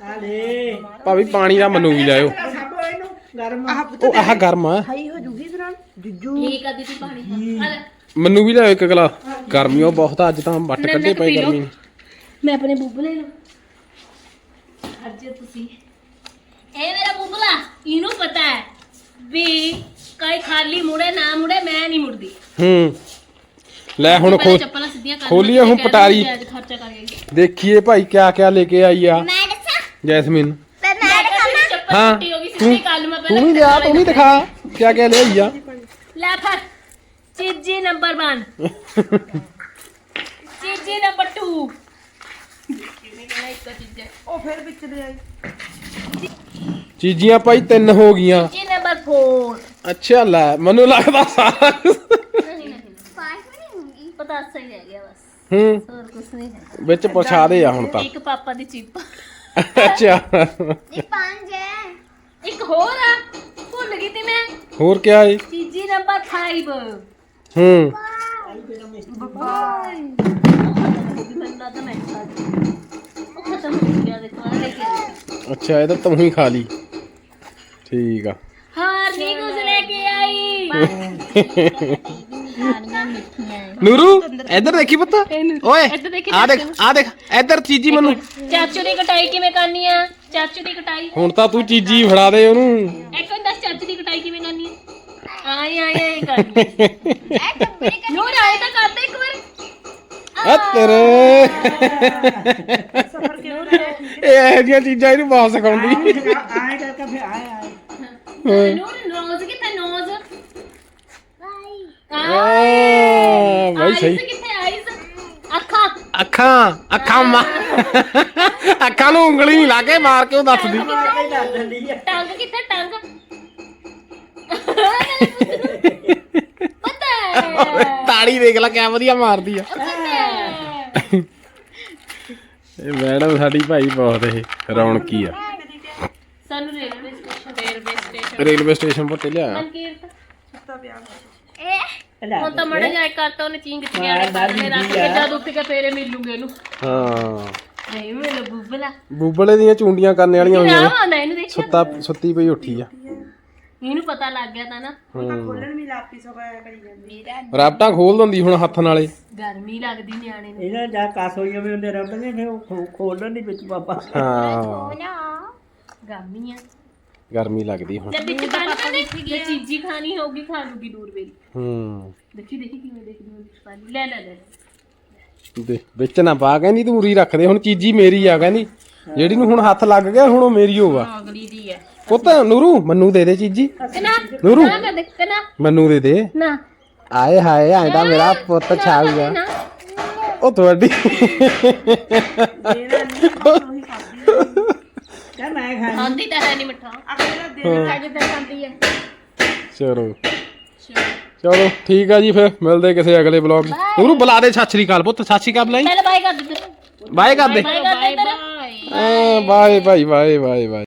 ਆਲੇ ਭਾਵੇਂ ਪਾਣੀ ਦਾ ਮਨੂ ਵੀ ਲਿਆਓ ਗਰਮ। ਉਹ ਆਹ ਗਰਮ ਆ। ਹਾਈ ਹੋ ਜੂਗੀ ਫਿਰ ਜੁੱਜੂ। ਠੀਕ ਆ ਦੀਦੀ ਪਾਣੀ ਆ ਲੈ ਮੈਨੂੰ ਵੀ ਲਿਆਓ ਇੱਕ ਗਲਾ ਗਰਮੀਓ ਬਹੁਤ ਆ ਅੱਜ ਤਾਂ ਵੱਟ ਕੱਢੇ ਕੁ ਪਏ ਪੀ ਲਓ। ਗਰਮੀ। ਨੇ ਮੈਂ ਆਪਣੇ ਬੁੱਬਲੇ ਨੂੰ ਅੱਜ ਤੁਸੀਂ ਇਹ ਮੇਰਾ ਬੁੱਬਲਾ ਇਹਨੂੰ ਪਤਾ ਹੈ ਵੀ ਕਈ ਖਾਲੀ ਮੁੜੇ ਨਾ ਮੁੜੇ ਮੈਂ ਨਹੀਂ ਮੁੜਦੀ। ਹੂੰ। ਲੈ ਹੁਣ ਪਹਿਲਾਂ ਖੋ ਚੱਪਲਾਂ ਸਿੱਧੀਆਂ ਕਰ ਖੋਲੀਏ ਹੁਣ ਪਟਾਰੀ। ਦਿੰਦੀ, ਅੱਜ ਖਰਚਾ ਕਰ ਗਈ ਦੇਖੀਏ ਭਾਈ ਕਿਆ ਕਿਆ ਲੈ ਕੇ ਆਈ ਆ। ਮੈਂ ਦੱਸਾਂ? ਜੈਸਮੀਨ। ਤੇ ਮੈਂ ਦੱਸਾਂ ਚੱਪਲ ਹਾਂ। ਟੁੱਟੀ ਹੋ ਗਈ ਤੂੰ ਸਿੱਧੀ ਕੱਲ ਮੈਂ ਤੂੰ ਪਹਿਲਾਂ ਵੀ ਲਿਆ ਤੂੰ ਵੀ ਦਿਖਾ। ਕਿਆ ਕਿਆ ਲਿਆਈ ਆ। ਲੈ ਫੜ। ਚੀਜੀ ਨੰਬਰ 1 ਚੀਜੀ ਨੰਬਰ 2 ਕਿੰਨੇ ਕਿੰਨੇ ਇੱਕ ਚੀਜ਼ ਹੈ ਉਹ ਫਿਰ ਵਿੱਚ ਦੇ ਆਈ। ਚੀਜ਼ੀਆਂ ਭਾਈ ਤਿੰਨ ਹੋ ਗਈਆਂ। ਚੀਜੀ ਨੰਬਰ 4 ਅੱਛਾ ਲੈ ਮੈਨੂੰ ਲੱਗਦਾ ਸਾਰਾ ਨਹੀਂ ਨਹੀਂ ਪਾਸ ਨਹੀਂ ਹੋਊਗੀ। ਪਤਾ ਸਹੀ ਹੈ ਗਿਆ ਬਸ। ਹੂੰ। ਹੋਰ ਕੁਝ ਨਹੀਂ ਹੈ। ਵਿੱਚ ਪਛਾ ਦੇ ਆ ਹੁਣ ਤਾਂ। ਇੱਕ ਪਾਪਾ ਦੀ ਚਿੱਪ। ਅੱਛਾ। ਇਹ ਪੰਜ ਹੈ। ਇੱਕ ਹੋਰ ਆ। ਭੁੱਲ ਗਈ ਤੀ ਮੈਂ। ਹੋਰ ਕਿਆ ਏ? ਚੀਜੀ ਨੰਬਰ 5 ਹੂੰ। ਮੈਨੂੰ ਲੱਗਦਾ ਮੈਂ ਖਾ ਲਈ। ਉਹ ਖਤਮ ਹੋ ਗਿਆ ਦੇਖੋ ਆ ਲੈ ਕੇ ਆਈ। ਅੱਛਾ ਇਹ ਤਾਂ ਤੂੰ ਹੀ ਖਾ ਲਈ। ਠੀਕ ਆ। ਹਾਰ ਨਹੀਂ ਕੁਝ ਲੈ ਕੇ ਆਈ। ਨੂਰੂ ਇੱਧਰ ਦੇਖੀ ਪੁੱਤ। ਓਏ ਇੱਧਰ ਦੇਖੀ ਆ ਦੇਖ ਆ ਦੇਖ ਇੱਧਰ ਚੀਜੀ ਮੈਨੂੰ। ਚਾਚੂ ਦੀ ਕਟਾਈ ਕਿਵੇਂ ਕਰਨੀ ਆ? ਚਾਚੂ ਦੀ ਕਟਾਈ। ਹੁਣ ਤਾਂ ਤੂੰ ਚੀਜੀ ਫੜਾ ਦੇ ਉਹਨੂੰ। ਇੱਕ ਵਾਰ ਦੱਸ ਚਾਚੂ ਦੀ ਕਟਾਈ ਕਿਵੇਂ ਕਰਨੀ ਆ? ਆਏ ਆਏ ਆਏ ਕਰਨੀ ਨੂਰ ਆਏ ਤਾਂ ਕਰਦਾ ਇੱਕ ਵਾਰ। ਆ ਤੇਰੇ। ਇਹ ਇਹੋ ਜਿਹੀਆਂ ਚੀਜ਼ਾਂ ਇਹਨੂੰ ਬਹੁਤ ਸਿਖਾਉਂਦੀ। ਆਏ ਕਰਕੇ ਫਿਰ ਆਏ ਆਏ। ਨੂਰ ਨੋਜ਼ ਕਿੱਥੇ ਨੋਜ਼ ਬਾਈ ਆ ਬਾਈ ਆਈਜ਼ ਸਹੀ। ਕਿੱਥੇ? ਆਈਜ਼ ਅੱਖਾਂ। ਅੱਖਾਂ ਅੱਖਾਂ ਮਾ ਅੱਖਾਂ ਨੂੰ ਉਂਗਲੀ ਨਹੀਂ ਲਾ ਕੇ ਮਾਰ ਕੇ ਉਹ ਦੱਸਦੀ। ਟੰਗ ਕਿੱਥੇ? ਟੰਗ। ਪਤਾ ਹੈ ਤਾੜੀ ਦੇਖ ਲੈ ਕਿਆ ਵਧੀਆ ਮਾਰਦੀ ਆ। ਇਹ ਮੈਡਮ ਸਾਡੀ ਭਾਈ ਬਹੁਤ ਇਹ ਰੌਣਕੀ ਆ। ਸਾਨੂੰ railway station railway station. Railway station ਪਰ ਤੇ ਲਿਆ। ਮਨਕੀਰਤ। ਇਹ ਹੁਣ ਤਾਂ ਮੜਾ ਜਾਇ ਕਰਤਾ ਉਹਨੇ ਚਿੰਗ ਚ ਗਿਆ ਨੇ ਰੱਖ ਕੇ ਜਦ ਉੱਠ ਕੇ ਫੇਰੇ ਮਿਲੂਗੇ ਇਹਨੂੰ ਹਾਂ। ਨਹੀਂ ਮੈਨੂੰ ਬੁੱਬਲਾ। ਬੂਬਲੇ ਦੀਆਂ ਚੁੰਡੀਆਂ ਕਰਨ ਵਾਲੀਆਂ ਹੋਈਆਂ ਨੇ। ਆਹ ਨਾ ਇਹਨੂੰ ਦੇਖਿਆ। ਸੁੱਤਾ ਸੁੱਤੀ ਪਈ ਉੱਠੀ ਆ। ਇਹਨੂੰ ਪਤਾ ਲੱਗ ਗਿਆ ਤਾਂ ਨਾ। ਖੋਲਣ ਵੀ ਲਾਪੀ ਸੋ ਕਰੀ ਜਾਂਦੀ ਰਾਪਟਾਂ ਖੋਲ ਦਿੰਦੀ ਹੁਣ ਹੱਥ ਨਾਲੇ ਗਰਮੀ ਲੱਗਦੀ ਨਿਆਣੇ ਨੂੰ। ਇਹਨਾਂ ਜਾ ਕਾਸ ਹੋਈ ਵੀ ਹੁੰਦੇ ਰੱਬ ਨੇ ਫਿਰ ਉਹ ਖੋਲਣ ਨਹੀਂ ਵਿੱਚ ਪਾਪਾ ਹਾਂ। ਨਾ? ਗਰਮੀ ਆ। ਗਰਮੀ ਲੱਗਦੀ ਹੁਣ। ਜਦ ਵਿੱਚ ਗੱਲ ਤਾਂ ਦੇਖੀ ਗਈ ਚੀਜ਼ੀ ਖਾਣੀ ਹੋਊਗੀ ਖਾ ਲੂਗੀ ਦੂਰ ਵੇਲੀ। ਹੂੰ। ਦੇਖੀ ਦੇਖੀ ਕਿਵੇਂ ਦੇਖਦੀ ਹੋਊਗੀ ਪਾਣੀ। ਲੈ ਲੈ ਲੈ। ਦੇ ਵਿੱਚ ਨਾ ਪਾ ਕਹਿੰਦੀ ਤੂੰ ਉਰੀ ਰੱਖ ਦੇ। ਹੁਣ ਚੀਜੀ ਮੇਰੀ ਆ ਕਹਿੰਦੀ। ਜਿਹੜੀ ਨੂੰ ਹੁਣ ਹੱਥ ਲੱਗ ਗਿਆ ਹੁਣ ਉਹ ਮੇਰੀ ਹੋਗਾ ਅਗਲੀ ਦੀ ਹੈ ਪੁੱਤ ਨੂਰੂ ਮੰਨੂ ਦੇ ਦੇ ਚੀਜੀ। ਕਨਾ ਨੂਰੂ ਨਾ ਕਰ ਦੇ ਕਨਾ ਮੰਨੂ ਦੇ ਦੇ। ਨਾ। ਆਏ ਹਾਏ ਐਂ ਤਾਂ ਮੇਰਾ ਪੁੱਤ ਛਾਊਗਾ ਨਾ ਉਹ ਤੁਹਾਡੀ ਕਹ ਮੈਂ ਖਾਣੀ। ਖਾਂਦੀ ਤਾਂ ਹੈ ਨਹੀਂ ਮਿੱਠਾ। ਅੱਜ ਤਾਂ ਖਾਂਦੀ ਹੈ। ਚਲੋ। ਚਲੋ। ਠੀਕ ਆ ਜੀ ਫਿਰ ਮਿਲਦੇ ਕਿਸੇ ਅਗਲੇ ਬਲੌਗ 'ਚ। ਨੂਰੂ ਬੁਲਾ ਦੇ ਸਤਿ ਸ਼੍ਰੀ ਅਕਾਲ ਪੁੱਤ ਸਤਿ ਸ਼੍ਰੀ ਅਕਾਲ ਬੁਲਾਈ। ਪਹਿਲਾਂ ਬਾਈ ਕਰ ਦੇ ਬਾਏ ਕਰ ਦੇ। ਬਾਈ ਕਰ ਦੇ bye bye bye bye bye